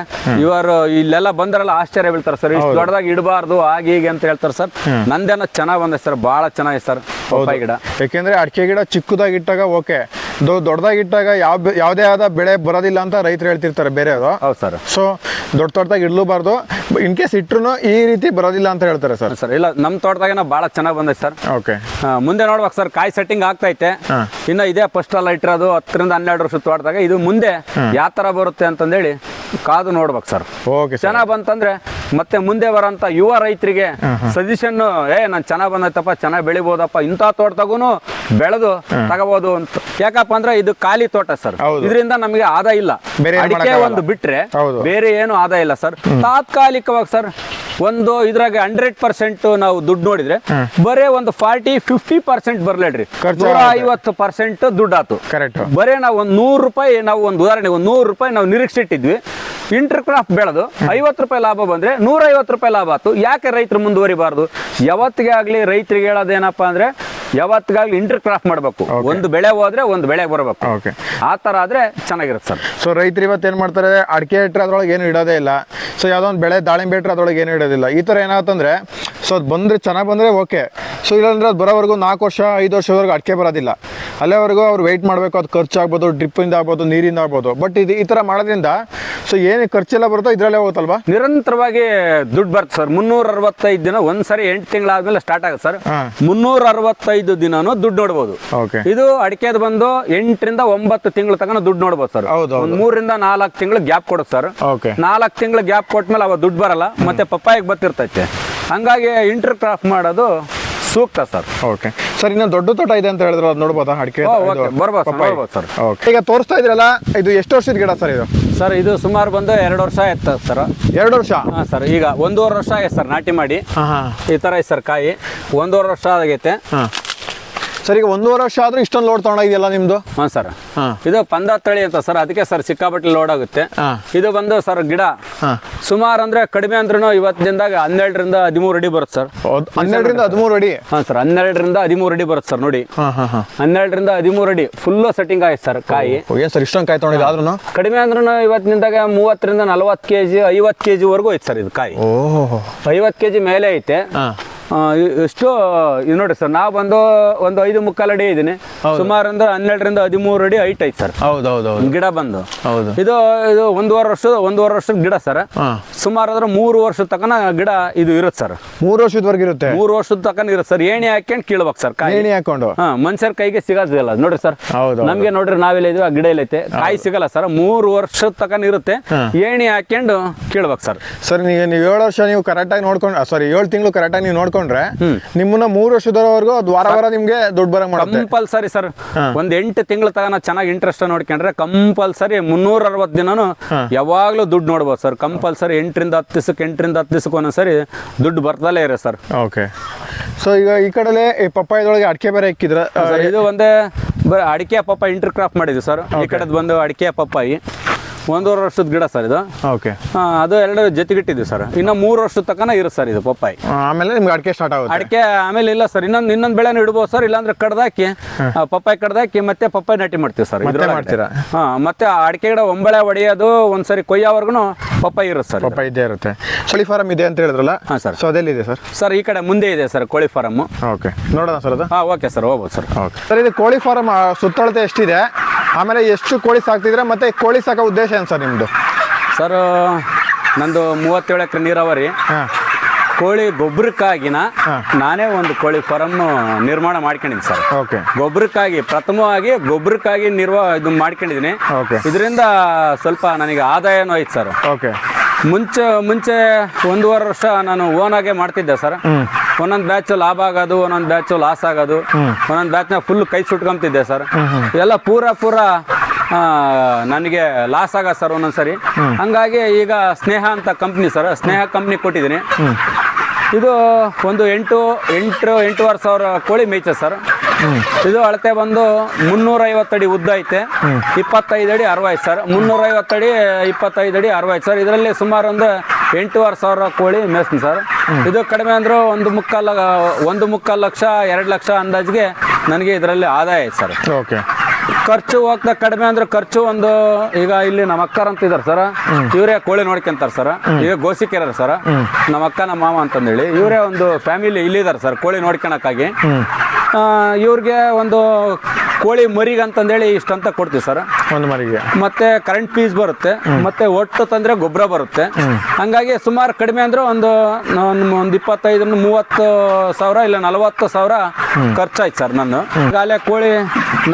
ಇವರು ಇಲ್ಲೆಲ್ಲ ಬಂದ್ರಲ್ಲ ಆಶ್ಚರ್ಯ ಬೀಳ್ತಾರೆ ಸರ್. ಇಷ್ಟು ದೊಡ್ಡದಾಗಿ ಇಡಬಾರ್ದು ಹಾಗೆ ಹೀಗೆ ಅಂತ ಹೇಳ್ತಾರೆ ಸರ್. ನಂದೇನೋ ಚೆನ್ನಾಗಿ ಬಂದೈತೆ ಸರ್ ಬಹಳ ಚೆನ್ನಾಗಿದೆ ಸರ್ ಪಪ್ಪಾಯಿ ಗಿಡ. ಯಾಕೆಂದ್ರೆ ಅಡಿಕೆ ಗಿಡ ಚಿಕ್ಕದಾಗಿ ಇಟ್ಟಾಗ ಓಕೆ. ದೊಡ್ಡದಾಗಿ ಇಟ್ಟಾಗ ಯಾವ ಯಾವುದೇ ಆದ ಬೆಳೆ ಬರೋದಿಲ್ಲ ಅಂತ ರೈತರು ಹೇಳ್ತಿರ್ತಾರೆ ಬೇರೆಯವರು. ಹೌದು ಸರ್. ಸೊ ದೊಡ್ಡ ತೋಟದಾಗ ಇಡ್ಲೂಬಾರ್ದು. ಇನ್ ಕೇಸ್ ಇಟ್ರು ಈ ರೀತಿ ಬರೋದಿಲ್ಲ ಅಂತ ಹೇಳ್ತಾರೆ ಸರ್. ಸರ್. ಇಲ್ಲ ನಮ್ಮ ತೋಟದಾಗೇನ ಬಹಳ ಚೆನ್ನಾಗಿ ಬಂದೈತೆ ಸರ್. ಓಕೆ ಆ, ಮುಂದೆ ನೋಡ್ಬೇಕು ಸರ್ ಕಾಯಿ ಸೆಟ್ಟಿಂಗ್ ಆಗ್ತೈತೆ. ಇನ್ನು ಇನ್ನ ಇದೇ ಫಸ್ಟ್ ಅಲ್ಲ ಇಟ್ಟಿರೋದು ಹತ್ತರಿಂದ ಹನ್ನೆರಡು ವರ್ಷ ತೋಟದಾಗ. ಇದು ಮುಂದೆ ಯಾವ ತರ ಬರುತ್ತೆ ಅಂತಂದೇಳಿ ಕಾದು ನೋಡ್ಬೇಕು ಸರ್. Okay sir. ಚೆನ್ನಾಗ್ ಬಂತಂದ್ರೆ ಮತ್ತೆ ಮುಂದೆ ಬರೋಂತ ಯುವ ರೈತರಿಗೆ ಸಜೆಷನ್ ಏ ನಾನು ಚೆನ್ನಾಗ್ ಬಂದೈತಪ್ಪ ಚೆನ್ನಾಗಿ ಬೆಳಿಬೋದಪ್ಪ ಇಂಥ ತೋಟದಾಗೂ ಬೆಳೆದು ತಗಬಹುದು ಅಂತ. ಯಾಕಪ್ಪ ಅಂದ್ರೆ ಇದು ಖಾಲಿ ತೋಟ ಸರ್. ಇದರಿಂದ ನಮಗೆ ಆದಾಯ ಇಲ್ಲ. ಅಡಿಕೆ. ಒಂದು ಬಿಟ್ರೆ ಬೇರೆ ಏನು ಆದಾಯ ಇಲ್ಲ ಸರ್. ತಾತ್ಕಾಲಿಕವಾಗಿ ಸರ್ ಒಂದು ಇದ್ರಾಗ ಹಂಡ್ರೆಡ್ ಪರ್ಸೆಂಟ್ ನಾವು ದುಡ್ಡು ನೋಡಿದ್ರೆ ಬರೇ ಒಂದು ಫಾರ್ಟಿ ಫಿಫ್ಟಿ ಪರ್ಸೆಂಟ್ ಬರ್ಲೇಡ್ರಿ ನೂರ. ಐವತ್ತು ಪರ್ಸೆಂಟ್ ದುಡ್ಡು ಆತು ಕರೆಕ್ಟ್. ಬರೇ ನಾವು ಒಂದ್ ನೂರು ರೂಪಾಯಿ ನಾವು ಒಂದು ಉದಾಹರಣೆ ಒಂದ್ ನೂರು ರೂಪಾಯಿ ನಾವು ನಿರೀಕ್ಷಿಟ್ಟಿದ್ವಿ ಇಂಟರ್ ಕ್ರಾಫ್ಟ್ ಬೆಳೆದು ಐವತ್ತು ರೂಪಾಯಿ ಲಾಭ ಬಂದ್ರೆ ನೂರ ಐವತ್ತು ರೂಪಾಯಿ ಲಾಭ ಆಯ್ತು. ಯಾಕೆ ರೈತರು ಮುಂದುವರಿಬಾರ್ದು? ಯಾವತ್ತಿಗೆ ಆಗಲಿ ರೈತರಿಗೆ ಹೇಳೋದೇನಪ್ಪ ಅಂದ್ರೆ ಯಾವತ್ತಿಗಾಗ್ಲಿ ಇಂಟರ್ ಕ್ರಾಫ್ಟ್ ಮಾಡಬೇಕು. ಒಂದು ಬೆಳೆ ಹೋದ್ರೆ ಒಂದು ಬೆಳೆ ಬರಬೇಕು. ಓಕೆ ಆ ಥರ ಆದ್ರೆ ಚೆನ್ನಾಗಿರುತ್ತೆ ಸರ್. ಸೊ ರೈತರು ಇವತ್ತು ಏನು ಮಾಡ್ತಾರೆ ಅಡಿಕೆ ಇಟ್ಟರೆ ಅದ್ರೊಳಗೆ ಏನು ಇಡೋದೇ ಇಲ್ಲ. ಸೊ ಯಾವುದೋ ಒಂದು ಬೆಳೆ ದಾಳಿಂಬೆ ಇಟ್ಟರೆ ಅದ್ರೊಳಗೆ ಏನು ಇಡೋದಿಲ್ಲ. ಈ ಥರ ಏನಾಗುತ್ತಂದ್ರೆ ಸೊ ಅದು ಬಂದರೆ ಚೆನ್ನಾಗಿ ಬಂದರೆ ಓಕೆ ಸೊ ಇಲ್ಲಾಂದ್ರೆ ಅದು ಬರೋವರೆಗೂ ನಾಲ್ಕು ವರ್ಷ ಐದು ವರ್ಷದವರೆಗೂ ಅಡಿಕೆ ಬರೋದಿಲ್ಲ. ಅಲ್ಲೇವರೆಗೂ ಅವ್ರು ವೆಯ್ಟ್ ಮಾಡಬೇಕು ಅದು ಖರ್ಚು ಆಗ್ಬೋದು ಡ್ರಿಪ್ಪಿಂದ ಆಗ್ಬೋದು ನೀರಿಂದ ಆಗ್ಬೋದು. ಬಟ್ ಇದು ಈ ಥರ ಮಾಡೋದ್ರಿಂದ ಸೊ ಏನು ಖರ್ಚೆಲ್ಲ ಬರುತ್ತೋ ಇದರಲ್ಲೇ ಹೋಗುತ್ತಲ್ವಾ? ನಿರಂತರವಾಗಿ ದುಡ್ಡು ಬರುತ್ತೆ ಸರ್. ಮುನ್ನೂರ ಅರವತ್ತೈದು ದಿನ ಒಂದ್ಸರಿ ಎಂಟು ತಿಂಗಳಾದ್ಮೇಲೆ ಸ್ಟಾರ್ಟ್ ಆಗುತ್ತೆ ಸರ್. ಮುನ್ನೂರ ಅರವತ್ತೈದು ದಿನನೂ ದುಡ್ಡು ನೋಡ್ಬೋದು. ಓಕೆ ಇದು ಅಡಿಕೆದು ಬಂದು ಎಂಟರಿಂದ ಒಂಬತ್ತು ತಿಂಗಳು ತನಕ ದುಡ್ಡು ನೋಡ್ಬೋದು ಸರ್. ಒಂದ್ ಮೂರರಿಂದ ನಾಲ್ಕು ತಿಂಗಳು ಗ್ಯಾಪ್ ಕೊಡುತ್ತೆ ಸರ್. ಓಕೆ ನಾಲ್ಕು ತಿಂಗಳು ಗ್ಯಾಪ್ ಕೊಟ್ಮೇಲೆ ಅವ ದುಡ್ಡು ಬರಲ್ಲ ಮತ್ತೆ ಪಪ್ಪಾಯಿಗೆ ಬರ್ತಿರ್ತೈತೆ. ಹಂಗಾಗಿ ಇಂಟರ್ ಕ್ರಾಫ್ಟ್ ಮಾಡೋದು ಸೂಕ್ತ ಸರ್. ಓಕೆ ಸರ್ ಇನ್ನು ದೊಡ್ಡ ತೋಟ ಇದೆ ಅಂತ ಹೇಳಿದ್ರೆ ಅದು ನೋಡ್ಬೋದಾ? ಅಡಿಕೆ ಬರ್ಬೋದು ಸರ್. ಓಕೆ ಈಗ ತೋರಿಸ್ತಾ ಇದ್ರಲ್ಲ ಇದು ಎಷ್ಟು ವರ್ಷದ ಗಿಡ ಸರ್ ಇದು? ಸರ್ ಇದು ಸುಮಾರು ಬಂದು ಎರಡು ವರ್ಷ ಆಯ್ತು ಸರ್. ಎರಡು ವರ್ಷ? ಹಾಂ ಸರ್ ಈಗ ಒಂದೂವರೆ ವರ್ಷ ಆಗೈತೆ ಸರ್ ನಾಟಿ ಮಾಡಿ. ಈ ತರ ಐತೆ ಸರ್ ಕಾಯಿ. ಒಂದೂವರೆ ವರ್ಷ ಆಗೈತೆ. ಸರ್ ಈಗ ಒಂದೂವರೆ ವರ್ಷ ಆದ್ರೂ ಇಷ್ಟೊಂದು ಲೋಡ್ ತಗೊಂಡಿದೆಯಲ್ಲ ನಿಮ್ದು? ಹಾ ಸರ್. ಇದು ಪಂದ ತಳಿ ಅಂತ ಸರ್ ಅದಕ್ಕೆ ಸರ್ ಸಿಕ್ಕಾಪಟ್ಟೆ ಲೋಡ್ ಆಗುತ್ತೆ. ಇದು ಬಂದು ಸರ್ ಗಿಡ ಸುಮಾರು ಅಂದ್ರೆ ಕಡಿಮೆ ಅಂದ್ರೂ ಇವತ್ತು ದಿನದಾಗ ಹನ್ನೆರಡರಿಂದ ಹದಿಮೂರು ಅಡಿ ಬರುತ್ತೆ ಸರ್. ಹನ್ನೆರಡರಿಂದ ಹದಿಮೂರು ಅಡಿ? ಹಾ ಸರ್ ಹನ್ನೆರಡರಿಂದ ಹದಿಮೂರು ಅಡಿ ಬರುತ್ತೆ ಸರ್ ನೋಡಿ. ಹನ್ನೆರಡರಿಂದ ಹದಿಮೂರು ಅಡಿ ಫುಲ್ಲು ಸೆಟ್ಟಿಂಗ್ ಆಯ್ತು ಸರ್ ಕಾಯಿ. ಏನು ಸರ್ ಇಷ್ಟೊಂದು ಕಾಯಿ ತೊಗೊಂಡಿದ್ದು ಆದ್ರೂ ಕಡಿಮೆ ಅಂದ್ರೂ ಇವತ್ತಿನಿಂದಾಗ ಮೂವತ್ತರಿಂದ ನಲವತ್ತು ಕೆಜಿ ಐವತ್ತು ಕೆಜಿ ಜಿವರೆಗೂ ಐತೆ ಸರ್ ಇದು ಕಾಯಿ. ಓಹ್. ಐವತ್ತು ಕೆಜಿ ಮೇಲೆ ಐತೆ. ಇಷ್ಟು ಇದು ನೋಡಿ ಸರ್ ನಾವು ಬಂದು ಒಂದು ಐದು ಮುಕ್ಕಾಲು ಅಡಿ ಇದ್ದೀನಿ ಸುಮಾರು ಅಂದ್ರೆ ಹನ್ನೆರಡರಿಂದ ಹದಿಮೂರು ಅಡಿ ಹೈಟ್ ಐತೆ ಸರ್. ಹೌದು ಹೌದು ಹೌದು ಗಿಡ ಬಂದು. ಹೌದು. ಇದು ಇದು ಒಂದೂವರೆ ವರ್ಷ ಒಂದೂವರೆ ವರ್ಷದ ಗಿಡ ಸರ್. ಸುಮಾರು ಅಂದ್ರೆ ಮೂರು ವರ್ಷದ ತಕನ ಗಿಡ ಇದು ಇರುತ್ತೆ ಸರ್. ಮೂರು ವರ್ಷದವರೆಗೆ ಇರುತ್ತೆ? ಮೂರು ವರ್ಷದ ತಕನ ಇರುತ್ತೆ ಸರ್. ಏಣಿ ಹಾಕೊಂಡು ಕೀಳ್ಬೇಕು ಸರ್ ಏಣಿ ಹಾಕೊಂಡು ಹಾ ಮನುಷ್ಯರ ಕೈಗೆ ಸಿಗೋದಿಲ್ಲ ನೋಡ್ರಿ ಸರ್ ಹೌದು. ನಮ್ಗೆ ನೋಡ್ರಿ ನಾವೆಲ್ಲ ಇದೀವಿ ಆ ಗಿಡ ಎಲ್ಲೈತೆ ಕಾಯಿ ಸಿಗಲ್ಲ ಸರ್. ಮೂರು ವರ್ಷದ ತಕನ ಇರುತ್ತೆ. ಏಣಿ ಹಾಕೊಂಡು ಕೀಳ್ಬೇಕು ಸರ್. ಸರ್ ನೀವು ಏಳು ವರ್ಷ ನೀವು ಕರೆಕ್ಟಾಗಿ ನೋಡ್ಕೊಂಡು ಸಾರಿ ಏಳು ತಿಂಗಳು ಕರೆಕ್ಟಾಗಿ ನೀವು ನೋಡ್ಕೊಂಡ್ರೆ ನಿಮ್ಮನ್ನ ಮೂರು ವರ್ಷದವರೆಗೂ ಅದು ವಾರ ವಾರ ನಿಮ್ಗೆ ದುಡ್ಡು ಬರಂಗ್ ಮಾಡುತ್ತೆ. Compulsory sir. ಒಂದ್ ಎಂಟು ತಿಂಗಳ ತಗನ ಚೆನ್ನಾಗಿ ಇಂಟ್ರೆಸ್ಟ್ ನೋಡ್ಕೊಂಡ್ರೆ ಕಂಪಲ್ಸರಿ ಮುನ್ನೂರ ಅರವತ್ತು ದಿನನು ಯಾವಾಗ್ಲೂ ದುಡ್ಡು ನೋಡ್ಬೋದು ಸರ್. ಕಂಪಲ್ಸರಿ ಎಂಟರಿಂದ ಹತ್ತು ದಿವಸಕ್ಕೆ ಎಂಟರಿಂದ ಹತ್ತು ದಿವಸಕ್ಕೆ ಒಂದೊಂದ್ಸರಿ ದುಡ್ಡು ಬರ್ತಲೇ ಇರೋ ಸರ್. ಓಕೆ. ಸೊ ಈಗ ಈ ಕಡೆಲೆ ಈ ಪಪ್ಪಾಯದೊಳಗೆ ಅಡಿಕೆ ಬೇರೆ ಇಕ್ಕಿದ್ರ ಇದು ಒಂದೇ ಬರೀ ಅಡಿಕೆ ಪಪ್ಪ ಇಂಟರ್ ಕ್ರಾಪ್ ಮಾಡಿದ್ವಿ ಸರ್. ಈ ಕಡೆದು ಬಂದು ಅಡಿಕೆ ಪಪ್ಪಾಯಿ. ಒಂದೂವರೆ ವರ್ಷದ ಗಿಡ ಸರ್ ಇದು. ಓಕೆ. ಅದು ಎರಡು ಜೊತೆಗಿಟ್ಟಿದ್ವಿ ಸರ್. ಇನ್ನು ಮೂರು ವರ್ಷದ ತಕನ ಇರುತ್ತೆ ಸರ್ ಇದು ಪಪ್ಪಾಯಿ. ಆಮೇಲೆ ನಿಮ್ಗೆ ಅಡಿಕೆ ಸ್ಟಾರ್ಟ್ ಆಗುತ್ತೆ. ಅಡಿಕೆ ಆಮೇಲೆ ಇಲ್ಲ ಸರ್ ಇನ್ನೊಂದು ಇನ್ನೊಂದು ಬೆಳೆನ ಇಡ್ಬೋದು ಸರ್ ಇಲ್ಲಾಂದ್ರೆ ಕಡ್ದಾಕಿ ಪಪ್ಪಾಯಿ ಕಡ್ದಾಕಿ ಮತ್ತೆ ಪಪ್ಪಾಯಿ ನಾಟಿ ಮಾಡ್ತೀವಿ ಸರ್. ಮತ್ತೆ ಮಾಡ್ತೀರಾ? ಹಾಂ ಮತ್ತೆ ಆ ಅಡಿಕೆ ಗಿಡ ಒಂಬಳೆ ಹೊಡೆಯೋದು ಒಂದ್ಸರಿ ಕೊಯ್ಯೋವರೆಗೂ ಪಪ್ಪಾಯಿ ಇರುತ್ತೆ ಸರ್ ಪಪ್ಪಾಯಿ ಇದೆ ಇದ್ದೇ ಇರುತ್ತೆ. ಕೋಳಿ ಫಾರಂ ಇದೆ ಅಂತ ಹೇಳಿದ್ರಲ್ಲ? ಹಾಂ ಸರ್. ಸೊ ಅದೆಲ್ಲಿದೆ ಸರ್? ಸರ್ ಈ ಕಡೆ ಮುಂದೆ ಇದೆ ಸರ್ ಕೋಳಿ ಫಾರಮ್ ಓಕೆ. ನೋಡೋಣ ಸರ್ ಅದು. ಹಾಂ ಓಕೆ ಸರ್ ಹೋಗ್ಬೋದು ಸರ್. ಓಕೆ. ಸರ್ ಇದು ಕೋಳಿ ಫಾರಮ್ ಸುತ್ತಳತೆ ಎಷ್ಟಿದೆ? ಆಮೇಲೆ ಎಷ್ಟು ಕೋಳಿ ಸಾಕ್ತಿದ್ರೆ ಮತ್ತೆ ಕೋಳಿ ಸಾಕೋ ಉದ್ದೇಶ ಏನು ಸರ್ ನಿಮ್ಮದು ಸರ್ ನಂದು ಮೂವತ್ತೇಳು ಎಕರೆ ನೀರಾವರಿ. ಹಾಂ. ಕೋಳಿ ಗೊಬ್ಬರಕ್ಕಾಗಿನ ನಾನೇ ಒಂದು ಕೋಳಿ ಫಾರಮ್ ನಿರ್ಮಾಣ ಮಾಡ್ಕೊಂಡಿದ್ದೀನಿ ಸರ್. ಓಕೆ. ಗೊಬ್ಬರಕ್ಕಾಗಿ ಪ್ರಥಮವಾಗಿ ಗೊಬ್ಬರಕ್ಕಾಗಿ ನಿರ್ವ ಇದು ಮಾಡ್ಕೊಂಡಿದ್ದೀನಿ. ಇದರಿಂದ ಸ್ವಲ್ಪ ನನಗೆ ಆದಾಯನೂ ಆಯ್ತು ಸರ್. ಓಕೆ. ಮುಂಚೆ ಮುಂಚೆ ಒಂದೂವರೆ ವರ್ಷ ನಾನು ಓನಾಗೆ ಮಾಡ್ತಿದ್ದೆ ಸರ್. ಒಂದೊಂದು ಬ್ಯಾಚ್ ಲಾಭ ಆಗೋದು ಒಂದೊಂದು ಬ್ಯಾಚ್ ಲಾಸ್ ಆಗೋದು ಒಂದೊಂದು ಬ್ಯಾಚ್ನ ಫುಲ್ ಕೈ ಸುಟ್ಕೊಂತಿದ್ದೆ ಸರ್. ಎಲ್ಲ ಪೂರ ಪೂರ ನನಗೆ ಲಾಸ್ ಆಗ ಸರ್ ಒಂದೊಂದ್ಸರಿ. ಹಂಗಾಗಿ ಈಗ ಸ್ನೇಹ ಅಂತ ಕಂಪ್ನಿ ಸರ್ ಸ್ನೇಹ ಕಂಪ್ನಿ ಕೊಟ್ಟಿದ್ದೀನಿ. ಇದು ಒಂದು ಎಂಟು ಎಂಟು ಎಂಟೂವರೆ ಸಾವಿರ ಕೋಳಿ ಮೇಯ್ತೆ ಸರ್. ಇದು ಅಳತೆ ಬಂದು ಮುನ್ನೂರೈವತ್ತು ಅಡಿ ಉದ್ದ ಐತೆ. ಇಪ್ಪತ್ತೈದು ಅಡಿ ಅರವತ್ತು ಸರ್. ಮುನ್ನೂರೈವತ್ತು ಅಡಿ ಇಪ್ಪತ್ತೈದು ಅಡಿ ಅರವತ್ತು ಸರ್. ಇದರಲ್ಲಿ ಸುಮಾರು ಒಂದು ಎಂಟೂವರೆ ಸಾವಿರ ಕೋಳಿ ಮೇಸ್ತೀನಿ ಸರ್. ಇದು ಕಡಿಮೆ ಅಂದರೂ ಒಂದು ಮುಕ್ಕಾಲು ಒಂದು ಮುಕ್ಕಾಲು ಲಕ್ಷ ಎರಡು ಲಕ್ಷ ಅಂದಾಜಿಗೆ ನನಗೆ ಇದರಲ್ಲಿ ಆದಾಯ ಐತೆ ಸರ್. ಓಕೆ. ಖರ್ಚು ಹೋಗ್ತಾ ಕಡಿಮೆ ಅಂದ್ರೆ ಖರ್ಚು ಒಂದು ಈಗ ಇಲ್ಲಿ ನಮ್ಮ ಅಕ್ಕರ್ ಅಂತ ಇದಾರೆ ಸರ್ ಇವರೇ ಕೋಳಿ ನೋಡ್ಕೊಂತಾರ ಸರ್. ಈಗ ಗೋಸಿಕೆರ ಸರ್. ನಮ್ಮ ಅಕ್ಕ ನಮ್ಮ ಮಾವ ಅಂತಂದೇಳಿ. ಇವರೇ ಒಂದು ಫ್ಯಾಮಿಲಿ ಇಲ್ಲಿದ್ದಾರೆ ಸರ್ ಕೋಳಿ ನೋಡ್ಕೊಳಕ್ಕಾಗಿ. ಇವ್ರಿಗೆ ಒಂದು ಕೋಳಿ ಮರಿಗೆ ಅಂತಂದೇಳಿ ಇಷ್ಟಂತ ಕೊಡ್ತೀವಿ ಸರ್. ಒಂದು ಮರಿಗೆ. ಮತ್ತೆ ಕರೆಂಟ್ ಫೀಸ್ ಬರುತ್ತೆ ಮತ್ತೆ ಒಟ್ಟು ತಂದ್ರೆ ಗೊಬ್ಬರ ಬರುತ್ತೆ. ಹಂಗಾಗಿ ಸುಮಾರು ಕಡಿಮೆ ಅಂದ್ರೆ ಒಂದು ಒಂದು ಇಪ್ಪತ್ತೈದರಿಂದ ಇಪ್ಪತ್ತೈದು ಮೂವತ್ತು ಸಾವಿರ ಇಲ್ಲ ನಲವತ್ತು ಸಾವಿರ ಖರ್ಚಾಯ್ತು ಸರ್ ನಾನು ಈಗಾಗಲೇ ಕೋಳಿ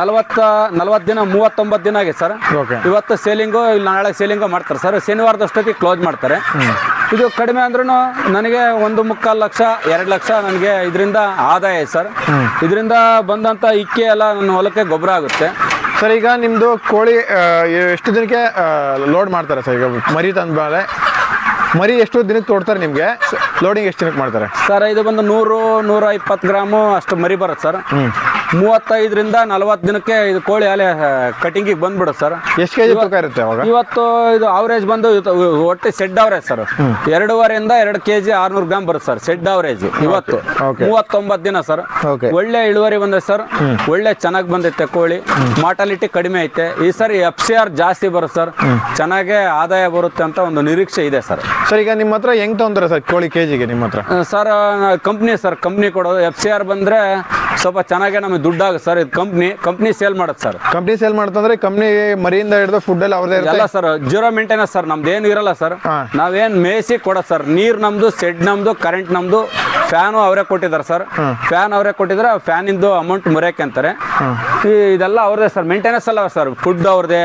ನಲವತ್ತ ನಲವತ್ತು ದಿನ ಮೂವತ್ತೊಂಬತ್ತು ದಿನ ಆಗಿದೆ ಸರ್. ಇವತ್ತು ಸೇಲಿಂಗು ಇಲ್ಲ ನಾಳೆ ಸೇಲಿಂಗು ಮಾಡ್ತಾರೆ ಸರ್. ಶನಿವಾರದಷ್ಟೊತ್ತಿಗೆ ಕ್ಲೋಸ್ ಮಾಡ್ತಾರೆ. ಇದು ಕಡಿಮೆ ಅಂದ್ರೂ ನನಗೆ ಒಂದು ಮುಕ್ಕಾಲು ಲಕ್ಷ ಎರಡು ಲಕ್ಷ ನನಗೆ ಇದರಿಂದ ಆದಾಯ ಸರ್. ಇದರಿಂದ ಬಂದಂಥ ಇಕ್ಕೆ ಎಲ್ಲ ನನ್ನ ಹೊಲಕ್ಕೆ ಗೊಬ್ಬರ ಆಗುತ್ತೆ. ಸರ್ ಈಗ ನಿಮ್ಮದು ಕೋಳಿ ಎಷ್ಟು ದಿನಕ್ಕೆ ಲೋಡ್ ಮಾಡ್ತಾರೆ ಸರ್? ಈಗ ಮರಿ ತಂದ್ಮೇಲೆ ಮರಿ ಎಷ್ಟು ದಿನಕ್ಕೆ ತೋಡ್ತಾರೆ ನಿಮಗೆ? ಲೋಡಿಂಗ್ ಎಷ್ಟು ದಿನಕ್ಕೆ ಮಾಡ್ತಾರೆ? ಸರ್ ಇದು ಬಂದು ನೂರು ನೂರ ಇಪ್ಪತ್ತು ಗ್ರಾಮು ಅಷ್ಟು ಮರಿ ಬರುತ್ತೆ ಸರ್. ಮೂವತ್ತೈದರಿಂದ ನಲವತ್ತು ದಿನಕ್ಕೆ ಇದು ಕೋಳಿ ಅಲೆ ಕಟಿಂಗಿಗೆ ಬಂದ್ಬಿಡುತ್ತೆ ಸರ್. ಎಷ್ಟು ಕೆ ಜಿ ತೂಕ ಇರುತ್ತೆ ಅವಾಗ ಇವತ್ತು ಇದು ಅವರೇಜ್ ಬಂದು ಒಟ್ಟು ಸೆಡ್ ಅವರೇಜ್ ಸರ್. ಎರಡೂವರೆಯಿಂದ ಎರಡು ಕೆ ಜಿ ಆರ್ನೂರು ಗ್ರಾಮ್ ಬರುತ್ತೆ ಸರ್ ಸೆಡ್ ಅವರೇಜ್ ಇವತ್ತು. ಮೂವತ್ತೊಂಬತ್ತು ದಿನ ಸರ್. ಒಳ್ಳೆ ಇಳುವರಿ ಬಂದೆ ಸರ್. ಒಳ್ಳೆ ಚೆನ್ನಾಗಿ ಬಂದೈತೆ ಕೋಳಿ. ಮಾರ್ಟಾಲಿಟಿ ಕಡಿಮೆ ಐತೆ. ಈ ಸರಿ ಎಫ್ ಸಿ ಆರ್ ಜಾಸ್ತಿ ಬರುತ್ತೆ ಸರ್. ಚೆನ್ನಾಗೆ ಆದಾಯ ಬರುತ್ತೆ ಅಂತ ಒಂದು ನಿರೀಕ್ಷೆ ಇದೆ ಸರ್. ಸರ್ ಈಗ ನಿಮ್ಮ ಹತ್ರ ಹೆಂಗ್ ತೊಂದ್ರೆ ಸರ್ ಕೋಳಿ ಕೆ ಜಿಗೆ ನಿಮ್ಮ ಹತ್ರ? ಸರ್ ಕಂಪ್ನಿ ಸರ್ ಕಂಪ್ನಿ ಕೊಡೋದು. ಎಫ್ ಸಿ ಆರ್ ಬಂದ್ರೆ ಸ್ವಲ್ಪ ಚೆನ್ನಾಗೆ ನಮಗೆ ದುಡ್ಡಾಗುತ್ತೆ ಸರ್ ಇದು ಕಂಪ್ನಿ ಕಂಪ್ನಿ ಸೇಲ್ ಮಾಡುತ್ತೆ ಸರ್. ಕಂಪ್ನಿ ಸೇಲ್ ಮಾಡ್ತಂದ್ರೆ ಕಂಪ್ನಿ ಮರಿಯಿಂದ ಹಿಡಿದು ಫುಡ್ ಎಲ್ಲ ಅವ್ರದೇ ಇರುತ್ತೆ? ಎಲ್ಲ ಸರ್ ಜೀರೋ ಮೇಂಟೆನೆನ್ಸ್ ಸರ್ ನಮ್ದು ಏನು ಇರಲ್ಲ ಸರ್. ನಾವೇನು ಮೇಯಿಸಿ ಕೊಡೋದು ಸರ್. ನೀರು ನಮ್ದು ಸೆಡ್ ನಮ್ದು ಕರೆಂಟ್ ನಮ್ದು ಫ್ಯಾನು ಅವರೇ ಕೊಟ್ಟಿದ್ದಾರೆ ಸರ್. ಫ್ಯಾನ್ ಅವರೇ ಕೊಟ್ಟಿದ್ರೆ ಫ್ಯಾನ್ ಇಂದು ಅಮೌಂಟ್ ಮುರಿಯಕ್ಕೆ ಅಂತಾರೆ. ಇದೆಲ್ಲ ಅವ್ರದೇ ಸರ್ ಮೇಂಟೆನೆನ್ಸ್ ಅಲ್ಲ ಸರ್ ಫುಡ್ ಅವ್ರದೇ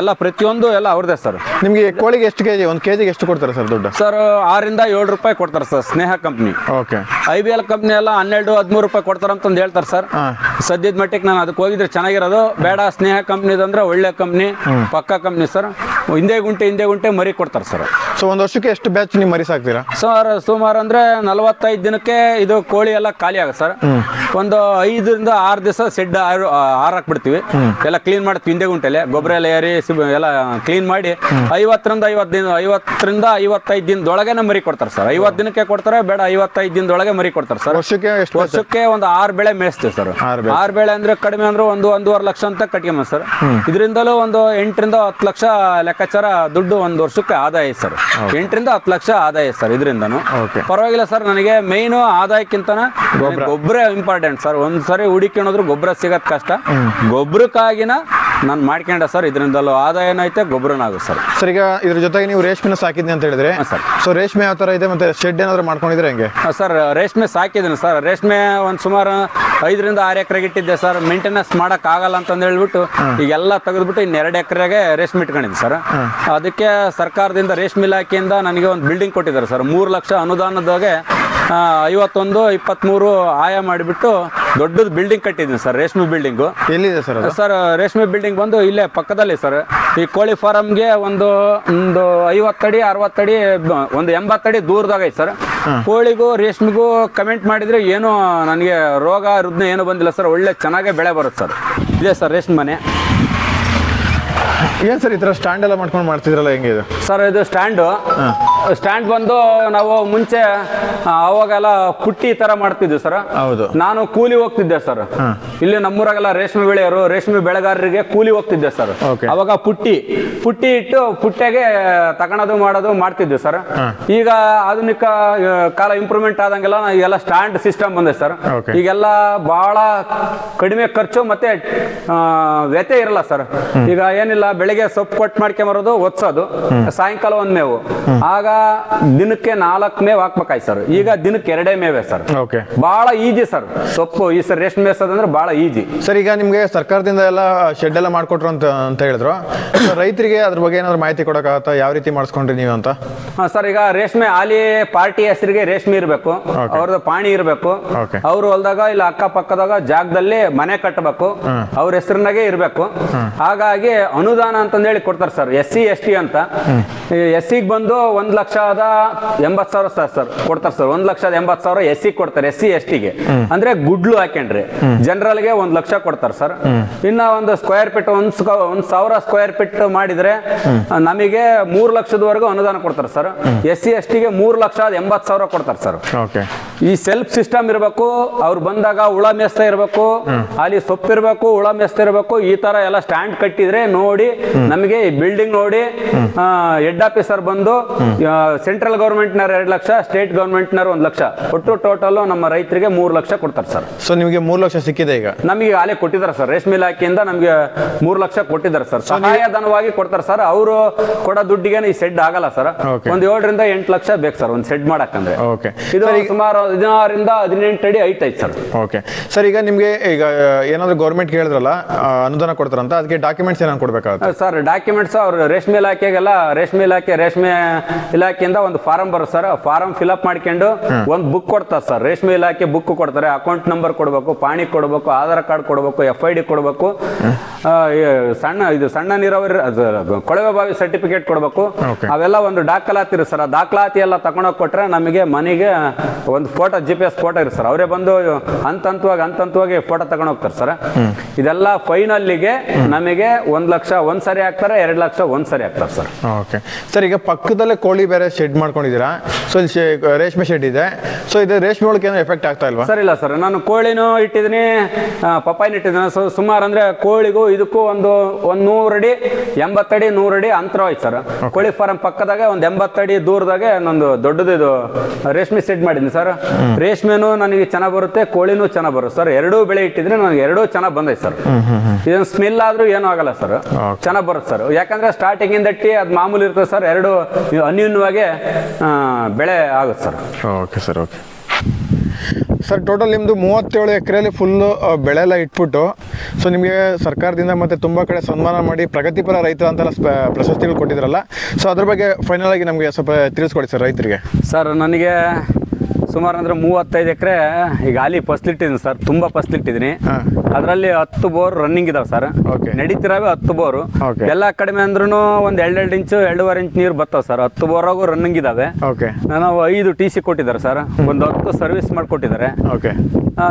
ಎಲ್ಲ ಪ್ರತಿಯೊಂದು ಎಲ್ಲ ಅವ್ರದೇ ಸರ್. ನಿಮಗೆ ಕೋಳಿಗೆ ಎಷ್ಟು ಕೆ ಜಿ ಒಂದು ಕೆ ಜಿಗೆ ಎಷ್ಟು ಕೊಡ್ತಾರೆ ಸರ್ ದುಡ್ಡು? ಸರ್ ಆರಿಂದ ಏಳು ರೂಪಾಯಿ ಕೊಡ್ತಾರೆ sir Sneha company okay I B L company ಎಲ್ಲ ಹನ್ನೆರಡು ಹದಿಮೂರು ರೂಪಾಯಿ ಕೊಡ್ತಾರೆ ಅಂತಂದು ಹೇಳ್ತಾರೆ ಸರ್. ಸದ್ಯದ ಮಟ್ಟಿಗೆ ನಾನು ಅದಕ್ಕೆ ಹೋಗಿದ್ರೆ ಚೆನ್ನಾಗಿರೋದು. ಬೇಡ ಸ್ನೇಹ ಕಂಪ್ನಿದಂದ್ರೆ ಒಳ್ಳೆ ಕಂಪ್ನಿ ಪಕ್ಕ ಕಂಪ್ನಿ ಸರ್ ಹಿಂದೆ ಗುಂಟೆ ಹಿಂದೆ ಗುಂಟೆ ಮರಿ ಕೊಡ್ತಾರೆ ಸರ್ ಸೊ ಒಂದು ವರ್ಷಕ್ಕೆ ಎಷ್ಟು ಬ್ಯಾಚ್ ನೀವು ಮರಿ ಸಾಕ್ತೀರಾ? ಸರ್ ಸುಮಾರು ಅಂದ್ರೆ ನಲವತ್ತೈದು ದಿನಕ್ಕೆ ಇದು ಕೋಳಿ ಎಲ್ಲ ಖಾಲಿ ಆಗುತ್ತೆ ಸರ್ ಒಂದು ಐದರಿಂದ ಆರು ದಿವಸ ಸೆಡ್ ಹಾರಾಕ್ ಬಿಡ್ತೀವಿ ಎಲ್ಲ ಕ್ಲೀನ್ ಮಾಡ್ತೀವಿ ಹಿಂದೆ ಗುಂಟೆಲೆ. ಗೊಬ್ಬರ ಎಲ್ಲ ಏರಿ ಎಲ್ಲ ಕ್ಲೀನ್ ಮಾಡಿ ಐವತ್ತರಿಂದ ಐವತ್ತು ದಿನ ಐವತ್ತರಿಂದ ಐವತ್ತೈದು ದಿನದೊಳಗೆ ಮರಿ ಕೊಡ್ತಾರೆ ಸರ್ ಐವತ್ತು ದಿನಕ್ಕೆ ಕೊಡ್ತಾರೆ ಬೇಡ ಐವತ್ತೈದು ದಿನದೊಳಗೆ ಮರಿ ಕೊಡ್ತಾರೆ ಸರ್ ವರ್ಷಕ್ಕೆ ಎಷ್ಟು ವರ್ಷಕ್ಕೆ ಒಂದು ಆರು ಬೆಳೆ ಮೇಯಿಸ್ತೀವಿ ಸರ್ ಆರು. ಬೆಳೆ. ಆರು ಬೆಳೆ ಅಂದ್ರೆ ಕಡಿಮೆ ಅಂದ್ರೆ ಒಂದು ಒಂದೂವರೆ ಲಕ್ಷ ಅಂತ ಕಟ್ಕೊಂಬ ಸರ್. ಇದರಿಂದಲೂ ಒಂದು ಎಂಟರಿಂದ ಹತ್ತು ಲಕ್ಷ ಲೆಕ್ಕಾಚಾರ ದುಡ್ಡು ಒಂದು ವರ್ಷಕ್ಕೆ ಆದಾಯ ಸರ್. ಎಂಟರಿಂದ ಹತ್ತು ಲಕ್ಷ ಆದಾಯ ಸರ್ ಇದರಿಂದನು. ಪರವಾಗಿಲ್ಲ ಸರ್ ನನಗೆ ಮೇಯ್ನು ಆದಾಯಕ್ಕಿಂತನ ಗೊಬ್ಬರ. Important sir. ಒಂದ್ಸರಿ ಹುಡುಕಿ ಹುಡುಕಿಣೋದ್ರು ಗೊಬ್ಬರ ಸಿಗೋದ್ ಕಷ್ಟ. ಗೊಬ್ಬರಕ್ಕಾಗಿನ ನಾನು ಮಾಡ್ಕೊಂಡೆ ಸರ್ ಇದರಿಂದಲೂ ಆದಾಯ ಐತೆ ಗೊಬ್ಬರನೂ ಆಗುತ್ತೆ ಸರ್. ಸರ್ ಈಗ ಇದ್ರ ಜೊತೆಗೆ ನೀವು ರೇಷ್ಮೆನ ಸಾಕಿದ್ನಿ ಅಂತ ಹೇಳಿದ್ರೆ. ಸರ್. ಸೊ ರೇಷ್ಮೆ ಯಾವ ತರ ಇದೆ ಮತ್ತೆ ಶೆಡ್ ಏನಾದ್ರು ಮಾಡ್ಕೊಂಡಿದ್ರೆ ಹೆಂಗೆ? ಸರ್ ರೇಷ್ಮೆ ಸಾಕಿದ್ದೀನಿ ಸರ್. ರೇಷ್ಮೆ ಒಂದು ಸುಮಾರು ಐದರಿಂದ ಆರು ಎಕರೆಗೆ ಇಟ್ಟಿದ್ದೆ ಸರ್. ಮೇಂಟೆನೆನ್ಸ್ ಮಾಡಕ್ ಆಗಲ್ಲ ಅಂತಂದು ಹೇಳ್ಬಿಟ್ಟು ಈಗೆಲ್ಲ ತೆಗೆದ್ಬಿಟ್ಟು ಇನ್ನು ಎರಡು ಎಕರೆಗೆ ರೇಷ್ಮೆ ಇಟ್ಕೊಂಡಿದ್ದೆ ಸರ್. ಅದಕ್ಕೆ ಸರ್ಕಾರದಿಂದ ರೇಷ್ಮೆ ಇಲಾಖೆಯಿಂದ ನನಗೆ ಒಂದು ಬಿಲ್ಡಿಂಗ್ ಕೊಟ್ಟಿದ್ದಾರೆ ಸರ್. ಮೂರು ಲಕ್ಷ ಅನುದಾನದಾಗೆ ಐವತ್ತೊಂದು ಇಪ್ಪತ್ತ್ಮೂರು ಆಯ ಮಾಡಿಬಿಟ್ಟು ದೊಡ್ಡದು ಬಿಲ್ಡಿಂಗ್ ಕಟ್ಟಿದ್ದೀನಿ ಸರ್ ರೇಷ್ಮೆ ಬಿಲ್ಡಿಂಗು ಎಲ್ಲಿದೆ ಸರ್ ಸರ್ ರೇಷ್ಮೆ ಬಿಲ್ಡಿಂಗ್ ಬಂದು ಇಲ್ಲೇ ಪಕ್ಕದಲ್ಲಿ ಸರ್. ಈ ಕೋಳಿ ಫಾರಮ್ಗೆ ಒಂದು ಒಂದು ಐವತ್ತಡಿ ಅರವತ್ತಡಿ ಒಂದು ಎಂಬತ್ತಡಿ ದೂರದಾಗ ಐತೆ ಸರ್. ಕೋಳಿಗೂ ರೇಷ್ಮೆಗೂ ಕಮೆಂಟ್ ಮಾಡಿದ್ರೆ ಏನು ನನಗೆ ರೋಗ ರುದ್ನ ಏನು ಬಂದಿಲ್ಲ ಸರ್. ಒಳ್ಳೆ ಚೆನ್ನಾಗೇ ಬೆಳೆ ಬರುತ್ತೆ ಸರ್. ಇದೆ ಸರ್ ರೇಷ್ಮೆ ಮನೆ ಏನ್ ಸರ್ ಈ ಥರ ಸ್ಟ್ಯಾಂಡ್ ಎಲ್ಲ ಮಾಡ್ಕೊಂಡು ಮಾಡ್ತಿದ್ರಲ್ಲ ಹೆಂಗೆ ಇದು? ಸರ್ ಇದು ಸ್ಟ್ಯಾಂಡು ಸ್ಟ್ಯಾಂಡ್ ಬಂದು ನಾವು ಮುಂಚೆ ಅವಾಗೆಲ್ಲ ಪುಟ್ಟಿ ತರ ಮಾಡ್ತಿದ್ವಿ ಸರ್. ಹೌದು. ನಾನು ಕೂಲಿ ಹೋಗ್ತಿದ್ದೆ ಸರ್. ಇಲ್ಲಿ ನಮ್ಮೂರಾಗೆಲ್ಲ ರೇಷ್ಮೆ ಬೆಳೆಯರು ರೇಷ್ಮೆ ಬೆಳೆಗಾರರಿಗೆ ಕೂಲಿ ಹೋಗ್ತಿದ್ದೆ ಸರ್. ಅವಾಗ ಪುಟ್ಟಿ ಪುಟ್ಟಿ ಇಟ್ಟು ಪುಟ್ಟಿಗೆ ತಗೊಳೋದು ಮಾಡೋದು ಮಾಡ್ತಿದ್ವಿ ಸರ್. ಈಗ ಆಧುನಿಕ ಕಾಲ ಇಂಪ್ರೂವ್ಮೆಂಟ್ ಆದಂಗೆಲ್ಲ ಈಗೆಲ್ಲ ಸ್ಟ್ಯಾಂಡ್ ಸಿಸ್ಟಮ್ ಬಂದೆ ಸರ್. ಈಗೆಲ್ಲ ಬಹಳ ಕಡಿಮೆ ಖರ್ಚು ಮತ್ತೆ ವ್ಯತೆ ಇರಲ್ಲ ಸರ್. ಈಗ ಏನಿಲ್ಲ ಬೆಳಿಗ್ಗೆ ಸೊಪ್ಪು ಕೊಟ್ಟು ಮಾಡ್ಕೊಂಬರೋದು ಒತ್ಸೋದು. ಸಾಯಂಕಾಲ ಒಂದ್ ಮೇವು ಆಗ ದಿನಕ್ಕೆ ನಾಲ್ಕು ಮೇವ್ ಹಾಕ್ಬೇಕಾಯ್ತು ಸರ್ ಈಗ ದಿನಕ್ಕೆ ಎರಡೇ ಮೇವೆ ಸರ್ ಓಕೆ ಬಹಳ ಈಜಿ ಸರ್ ಸೊಪ್ಪು ಈ ಸರ್ ರೇಷ್ಮೆ ಮೇಸೋದಂದ್ರೆ ಬಹಳ ಈಜಿ ಸರ್ ಈಗ ನಿಮಗೆ ಸರ್ಕಾರದಿಂದ ಎಲ್ಲ ಶೆಡ್ ಎಲ್ಲ ಮಾಡ್ಕೊಟ್ರು ಅಂತ ಅಂತ ಹೇಳಿದ್ರು. ರೈತರಿಗೆ ಅದ್ರ ಬಗ್ಗೆ ಏನಾದ್ರು ಮಾಹಿತಿ ಕೊಡೋಕ್ಕಾಗತ್ತಾ ಯಾವ ರೀತಿ ಮಾಡಿಸ್ಕೊಂಡ್ರಿ ನೀವು ಅಂತ? ಸರ್ ಈಗ ರೇಷ್ಮೆ ಆಲಿ ಪಾರ್ಟಿ ಹೆಸರಿಗೆ ರೇಷ್ಮೆ ಇರಬೇಕು. ಅವ್ರದ್ದು ಪಾಣಿ ಇರಬೇಕು. Okay. ಅವ್ರು ಹೊಲ್ದಾಗ ಇಲ್ಲ ಅಕ್ಕಪಕ್ಕದಾಗ ಜಾಗದಲ್ಲಿ ಮನೆ ಕಟ್ಟಬೇಕು ಅವ್ರ ಹೆಸರಿನಾಗೆ ಇರಬೇಕು. ಹಾಗಾಗಿ ಅನುದಾನ ಅಂತಂದೇಳಿ ಕೊಡ್ತಾರೆ sir S C S T ಅಂತ ಎಸ್ ಸಿಗೆ ಬಂದು ಒಂದ್ ಲಕ್ಷದ ಎಂಬತ್ ಸಾವಿರ ಸರ್ ಸರ್ ಕೊಡ್ತಾರೆ ಸರ್. ಒಂದ್ ಲಕ್ಷದ ಎಂಬತ್ ಸಾವಿರ ಎಸ್ ಸಿ ಕೊಡ್ತಾರೆ ಎಸ್ ಸಿ ಎಸ್ ಟಿಗೆ ಅಂದ್ರೆ ಗುಡ್ಲು ಹಾಕೊಂಡ್ರಿ ಜನರಲ್ಗೆ ಒಂದ್ ಲಕ್ಷ ಕೊಡ್ತಾರೆ ಸರ್. ಇನ್ನ ಒಂದು ಸ್ಕ್ವೇರ್ ಫೀಟ್ ಒಂದ್ ಒಂದ್ ಸಾವಿರ ಸ್ಕ್ವೇರ್ ಫೀಟ್ ಮಾಡಿದ್ರೆ ನಮಗೆ ಮೂರ್ ಲಕ್ಷದವರೆಗೂ ಅನುದಾನ ಕೊಡ್ತಾರೆ ಸರ್. ಎಸ್ ಸಿ ಎಸ್ ಟಿಗೆ ಮೂರ್ ಲಕ್ಷ ಎಂಬತ್ ಸಾವಿರ ಕೊಡ್ತಾರೆ ಸರ್. ಈ ಸೆಲ್ಫ್ ಸಿಸ್ಟಮ್ ಇರಬೇಕು ಅವ್ರು ಬಂದಾಗ ಹುಳ ಮೇಸ್ತಾ ಇರಬೇಕು ಅಲ್ಲಿ ಸೊಪ್ಪಿರ್ಬೇಕು ಇರಬೇಕು ಹುಳ ಮೇಸ್ತಾ ಇರಬೇಕು ಈ ತರ ಎಲ್ಲ ಸ್ಟ್ಯಾಂಡ್ ಕಟ್ಟಿದ್ರೆ ನೋಡಿ ನಮಗೆ ಈ ಬಿಲ್ಡಿಂಗ್ ನೋಡಿ ಹೆಡ್ ಆಫೀಸರ್ ಬಂದು ಸೆಂಟ್ರಲ್ ಗೌರ್ಮೆಂಟ್ನವ್ರು ಎರಡು ಲಕ್ಷ ಸ್ಟೇಟ್ ಗೌರ್ಮೆಂಟ್ನವ್ರು ಒಂದು ಲಕ್ಷ. ಒಟ್ಟು ಟೋಟಲ್ ನಮ್ಮ ರೈತರಿಗೆ ಮೂರು ಲಕ್ಷ ಕೊಡ್ತಾರೆ ಸರ್. ಸೊ ನಿಮಗೆ ಮೂರು ಲಕ್ಷ ಸಿಕ್ಕಿದೆ ಈಗ? ನಮಗೆ ಆಲೆ ಕೊಟ್ಟಿದ್ದಾರೆ ಸರ್. ರೇಷ್ಮೆ ಇಲಾಖೆಯಿಂದ ನಮಗೆ ಮೂರು ಲಕ್ಷ ಕೊಟ್ಟಿದ್ದಾರೆ ಸರ್. ಸಹಾಯಧನವಾಗಿ ಕೊಡ್ತಾರೆ ಸರ್. ಅವರು ಕೊಡೋ ದುಡ್ಡಿಗೆ ಈ ಸೆಡ್ ಆಗಲ್ಲ ಸರ್. ಒಂದು ಏಳರಿಂದ ಎಂಟು ಲಕ್ಷ ಬೇಕು ಸರ್ ಒಂದು ಸೆಡ್ ಮಾಡಕ್ಕಂದ್ರೆ. ಓಕೆ ಇದು ಸುಮಾರು ಹದಿನಾರರಿಂದ ಹದಿನೆಂಟು ಅಡಿ ಐಟ್ ಐತೆ ಸರ್. ಓಕೆ ಸರ್ ಈಗ ನಿಮಗೆ ಈಗ ಏನಾದ್ರು ಗೌರ್ಮೆಂಟ್ ಹೇಳಿದ್ರಲ್ಲ ಅನುದಾನ ಕೊಡ್ತಾರಂತ ಅದಕ್ಕೆ ಡಾಕ್ಯುಮೆಂಟ್ಸ್ ಏನಾದ್ರು ಕೊಡಬೇಕಾಗುತ್ತೆ? ಸರ್ ಡಾಕ್ಯುಮೆಂಟ್ಸ್ ಅವ್ರು ರೇಷ್ಮೆ ಇಲಾಖೆಗೆಲ್ಲ ರೇಷ್ಮೆ ಇಲಾಖೆ ರೇಷ್ಮೆ ಇಲಾಖೆಯಿಂದ ಒಂದು ಫಾರಂ ಬರುತ್ತೆ ಸರ್. ಫಾರಂ ಫಿಲಪ್ ಮಾಡ್ಕೊಂಡು ಒಂದು ಬುಕ್ ಕೊಡ್ತಾರೆ ಸರ್. ರೇಷ್ಮೆ ಇಲಾಖೆ ಬುಕ್ ಕೊಡ್ತಾರೆ. ಅಕೌಂಟ್ ನಂಬರ್ ಕೊಡಬೇಕು ಪಾಣಿ ಕೊಡಬೇಕು ಆಧಾರ್ ಕಾರ್ಡ್ ಕೊಡಬೇಕು ಎಫ್ ಐ ಡಿ ಕೊಡಬೇಕು. ಸಣ್ಣ ಇದು ಸಣ್ಣ ನೀರಾವರಿ ಕೊಳವೆ ಬಾವಿ ಸರ್ಟಿಫಿಕೇಟ್ ಕೊಡಬೇಕು. ಅವೆಲ್ಲ ಒಂದು ದಾಖಲಾತಿ ಇರುತ್ತೆ ಸರ್. ಆ ದಾಖಲಾತಿ ಎಲ್ಲ ತಗೊಂಡೋಗಿ ಕೊಟ್ರೆ ನಮಗೆ ಮನೆಗೆ ಒಂದು photo G P S photo ಇರುತ್ತೆ ಸರ್. ಅವರೇ ಬಂದು ಹಂತ ಹಂತವಾಗಿ ಹಂತ ಹಂತವಾಗಿ ಫೋಟೋ ತಗೊಂಡು ಹೋಗ್ತಾರೆ ಸರ್. ಇದೆಲ್ಲ ಫೈನಲ್ಲಿಗೆ ನಮಗೆ ಒಂದ್ ಲಕ್ಷ ಒಂದ್ ಸರಿ ಹಾಕ್ತಾರೆ ಎರಡ್ ಲಕ್ಷ ಒಂದ್ ಸರಿ ಹಾಕ್ತಾರೆ ಸರ್. ಓಕೆ. ಸರ್ ಈಗ ಪಕ್ಕದಲ್ಲೇ ಕೋಳಿ ಬೇರೆ ಶೆಡ್ ಮಾಡ್ಕೊಂಡಿದ್ದೀರಾ? ಸೊ ಇಲ್ಲಿ ಶೆ- ರೇಷ್ಮೆ ಶೆಡ್ ಇದೆ. ಸೊ ಇದು ರೇಷ್ಮೆ ಒಳಗೆ ಏನೋ ಎಫೆಕ್ಟ್ ಆಗ್ತಾ ಇಲ್ವಾ? ಸರ್ ಇಲ್ಲ ಸರ್. ನಾನು ಕೋಳಿನೂ ಇಟ್ಟಿದ್ದೀನಿ ಪಪ್ಪಾಯಿನ ಇಟ್ಟಿದ್ದೀನಿ. ಸೊ ಸುಮಾರು ಅಂದ್ರೆ ಕೋಳಿಗೂ ಇದಕ್ಕೂ ಒಂದು ಒಂದು ನೂರಡಿ ಎಂಬತ್ತಡಿ ನೂರಡಿ ಅಂತರ ಹೋಯ್ತು ಸರ್. ಕೋಳಿ ಫಾರಂ ಪಕ್ಕದಾಗ ಒಂದು ಎಂಬತ್ತಡಿ ದೂರದಾಗ ನಂದು ದೊಡ್ಡದು ಇದು ರೇಷ್ಮೆ ಶೆಡ್ ಮಾಡಿದ್ದೀನಿ ಸರ್. ರೇಷ್ಮೆನೂ ನನಗೆ ಚೆನ್ನಾಗಿ ಬರುತ್ತೆ ಕೋಳಿನೂ ಚೆನ್ನಾಗಿ ಬರುತ್ತೆ ಸರ್. ಎರಡೂ ಬೆಳೆ ಇಟ್ಟಿದ್ರೆ ನನಗೆ ಎರಡೂ ಚೆನ್ನಾಗಿ ಬಂದೈತೆ ಸರ್. ಇದೊಂದು ಸ್ಮೆಲ್ ಆದ್ರೂ ಏನೂ ಆಗಲ್ಲ ಸರ್. ಚೆನ್ನಾಗಿ ಬರುತ್ತೆ ಸರ್. ಯಾಕಂದ್ರೆ ಸ್ಟಾರ್ಟಿಂಗ್ ಇಂದ ಇಟ್ಟು ಅದು ಮಾಮೂಲಿ ಇರ್ತದೆ ಸರ್. ಎರಡು ಅನ್ಯೂನ್ಯವಾಗಿ ಆ, ಬೆಳೆ ಆಗುತ್ತೆ sir. Okay sir okay sir total ನಿಮ್ಮದು ಮೂವತ್ತೇಳು ಎಕರೆಯಲ್ಲಿ ಫುಲ್ಲು ಬೆಳೆ ಎಲ್ಲ ಇಟ್ಬಿಟ್ಟು ಸೊ ನಿಮಗೆ ಸರ್ಕಾರದಿಂದ ಮತ್ತೆ ತುಂಬ ಕಡೆ ಸನ್ಮಾನ ಮಾಡಿ ಪ್ರಗತಿಪರ ರೈತರ ಅಂತೆಲ್ಲ ಸ್ಪ ಪ್ರಶಸ್ತಿಗಳು ಕೊಟ್ಟಿದ್ರಲ್ಲ ಸೊ ಅದ್ರ ಬಗ್ಗೆ ಫೈನಲ್ ಆಗಿ ನಮಗೆ ಸ್ವಲ್ಪ ತಿಳಿಸ್ಕೊಡಿ ಸರ್ ರೈತರಿಗೆ. ಸರ್ ನನಗೆ ಸುಮಾರು ಅಂದ್ರೆ ಮೂವತ್ತೈದು ಎಕರೆ ಈಗ ಅಲ್ಲಿ ಫಸ್ಲಿಟ್ಟಿದ್ದೀನಿ ಸರ್ ತುಂಬಾ ಫಸ್ಲಿಟ್ಟಿದ್ದೀನಿ ಅದರಲ್ಲಿ ಹತ್ತು ಬೋರ್ ರನ್ನಿಂಗ್ ಇದಾವೆ ಸರ್. ನಡೀತಿರಾವೆ ಹತ್ತು ಬೋರು. ಎಲ್ಲ ಕಡಿಮೆ ಅಂದ್ರೂ ಒಂದು ಎರಡೆರಡು ಇಂಚು ಎರಡೂವರೆ ಇಂಚ್ ನೀರು ಬರ್ತಾವೆ ಸರ್. ಹತ್ತು ಆಗು ರನ್ನಿಂಗ್ ಇದಾವೆ. ಓಕೆ. ನಾನು ಐದು ಟಿ ಸಿ ಕೊಟ್ಟಿದ್ದಾರೆ ಸರ್. ಒಂದು ಹತ್ತು ಸರ್ವಿಸ್ ಮಾಡ್ಕೊಟ್ಟಿದ್ದಾರೆ. ಓಕೆ.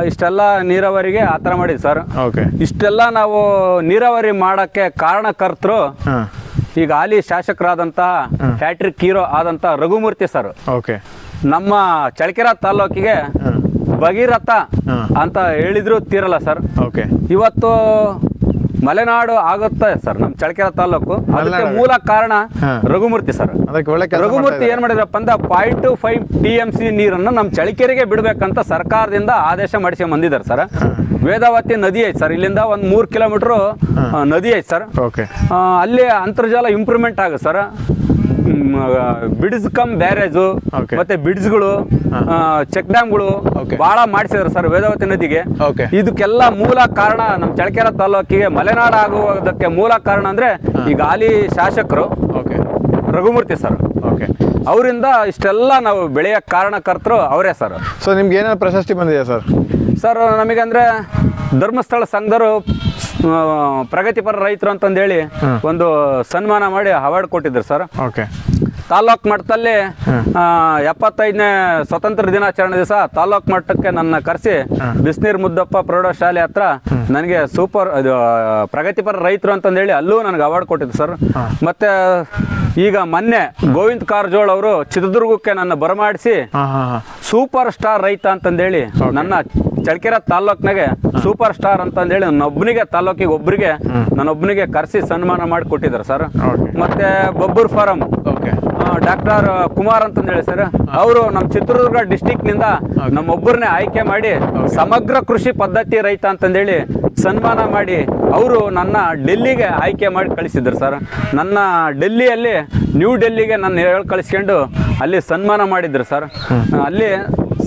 ಇಷ್ಟೆಲ್ಲ ನೀರಾವರಿಗೆ ಆ ಥರ ಮಾಡಿದ್ದು ಸರ್. ಓಕೆ. ಇಷ್ಟೆಲ್ಲ ನಾವು ನೀರಾವರಿ ಮಾಡೋಕ್ಕೆ ಕಾರಣಕರ್ತರು ಈಗ ಹಾಲಿ ಶಾಸಕರಾದಂತಹ ಹ್ಯಾಟ್ರಿಕ್ ಹೀರೋ ಆದಂತಹ ರಘುಮೂರ್ತಿ ಸರ್. ಓಕೆ. ನಮ್ಮ ಚಳ್ಳಕೆರೆ ತಾಲೂಕಿಗೆ ಭಗೀರಥ ಅಂತ ಹೇಳಿದ್ರು ತೀರಲ್ಲ ಸರ್. ಓಕೆ. ಇವತ್ತು ಮಲೆನಾಡು ಆಗುತ್ತೆ ಸರ್ ನಮ್ಮ ಚಳ್ಳಕೆರೆ ತಾಲೂಕು. ಅದಕ್ಕೆ ಮೂಲ ಕಾರಣ ರಘುಮೂರ್ತಿ ಸರ್. ರಘುಮೂರ್ತಿ ಏನ್ ಮಾಡಿದ್ರಪ್ಪ ಅಂದ್ರೆ point two five T M C ನೀರನ್ನು ನಮ್ಮ ಚಳಿಕೆರೆಗೆ ಬಿಡ್ಬೇಕಂತ ಸರ್ಕಾರದಿಂದ ಆದೇಶ ಮಾಡಿಸಿ ಬಂದಿದ್ದಾರೆ ಸರ್. ವೇದಾವತಿ ನದಿ ಐತೆ ಸರ್ ಇಲ್ಲಿಂದ ಒಂದು ಮೂರು ಕಿಲೋಮೀಟರ್ ನದಿ ಐತೆ ಸರ್. ಓಕೆ. ಅಲ್ಲಿ ಅಂತರ್ಜಲ ಇಂಪ್ರೂವ್ಮೆಂಟ್ ಆಗುತ್ತೆ ಸರ್. ಬಿಡ್ಸ್ ಕಮ್ ಬ್ಯಾರೇಜು. ಮತ್ತೆ ಬಿಡ್ಸ್ಗಳು ಚೆಕ್ ಡ್ಯಾಮ್ಗಳು ಗಳು ಬಹಳ ಮಾಡಿಸಿದ್ರು ಸರ್ ವೇದಾವತಿ ನದಿಗೆ. ಇದಕ್ಕೆಲ್ಲ ಮೂಲ ಕಾರಣ ನಮ್ಮ ಚಳ್ಳಕೆರೆ ತಾಲೂಕಿಗೆ ಮಲೆನಾಡು ಆಗುವುದಕ್ಕೆ ಮೂಲ ಕಾರಣ ಅಂದ್ರೆ ಈಗ ಹಾಲಿ ಶಾಸಕರು ರಘುಮೂರ್ತಿ ಸರ್. ಓಕೆ ಅವರಿಂದ ಇಷ್ಟೆಲ್ಲ ನಾವು ಬೆಳೆಯ ಕಾರಣಕರ್ತರು ಅವರೇ ಸರ್. ಸೊ ನಿಮ್ಗೆ ಏನೇನು ಪ್ರಶಸ್ತಿ ಬಂದಿದೆ ಸರ್? ಸರ್ ನಮಗೆ ಅಂದ್ರೆ ಧರ್ಮಸ್ಥಳ ಸಂಘದರು ಆ, ಪ್ರಗತಿಪರ ರೈತರು ಅಂತಂದೇಳಿ ಒಂದು ಸನ್ಮಾನ ಮಾಡಿ ಅವಾರ್ಡ್ ಕೊಟ್ಟಿದ್ರು ಸರ್. ಓಕೆ. ತಾಲ್ಲೂಕ್ ಮಟ್ಟದಲ್ಲಿ ಎಪ್ಪತ್ತೈದನೇ ಸ್ವತಂತ್ರ ದಿನಾಚರಣೆ ದಿವಸ ತಾಲೂಕ್ ಮಟ್ಟಕ್ಕೆ ನನ್ನ ಕರೆಸಿ ಬಿಸ್ನೀರ್ ಮುದ್ದಪ್ಪ ಪ್ರೌಢಶಾಲೆ ಹತ್ರ ನನಗೆ ಸೂಪರ್ ಇದು ಪ್ರಗತಿಪರ ರೈತರು ಅಂತಂದೇಳಿ ಅಲ್ಲೂ ನನಗೆ ಅವಾರ್ಡ್ ಕೊಟ್ಟಿದ್ದು ಸರ್ ಮತ್ತೆ ಈಗ ಮೊನ್ನೆ ಗೋವಿಂದ್ ಕಾರಜೋಳ್ ಅವರು ಚಿತ್ರದುರ್ಗಕ್ಕೆ ನನ್ನ ಬರಮಾಡಿಸಿ ಸೂಪರ್ ಸ್ಟಾರ್ ರೈತ ಅಂತಂದೇಳಿ ನನ್ನ ಚಳ್ಳಕೆರೆ ತಾಲೂಕ್ನಾಗೆ ಸೂಪರ್ ಸ್ಟಾರ್ ಅಂತಂದೇಳಿ ನನ್ನೊಬ್ಬನಿಗೆ ತಾಲೂಕಿಗೆ ಒಬ್ಬರಿಗೆ ನನ್ನೊಬ್ಬನಿಗೆ ಕರೆಸಿ ಸನ್ಮಾನ ಮಾಡಿ ಕೊಟ್ಟಿದ್ದಾರೆ ಸರ್. ಮತ್ತೆ ಬೊಬ್ಬರ್ ಫಾರಂ ಓಕೆ ಡಾಕ್ಟರ್ ಕುಮಾರ್ ಅಂತಂದೇಳಿ ಸರ್ ಅವರು ನಮ್ಮ ಚಿತ್ರದುರ್ಗ ಡಿಸ್ಟಿಕ್ನಿಂದ ನಮ್ಮೊಬ್ಬರನ್ನೇ ಆಯ್ಕೆ ಮಾಡಿ ಸಮಗ್ರ ಕೃಷಿ ಪದ್ಧತಿ ರೈತ ಅಂತಂದೇಳಿ ಸನ್ಮಾನ ಮಾಡಿ ಅವರು ನನ್ನ ಡೆಲ್ಲಿಗೆ ಆಯ್ಕೆ ಮಾಡಿ ಕಳಿಸಿದ್ರು ಸರ್. ನನ್ನ ಡೆಲ್ಲಿಯಲ್ಲಿ ನ್ಯೂ ಡೆಲ್ಲಿಗೆ ನನ್ನ ಹೇಳಿ ಕಳಿಸ್ಕೊಂಡು ಅಲ್ಲಿ ಸನ್ಮಾನ ಮಾಡಿದ್ರು ಸರ್. ಅಲ್ಲಿ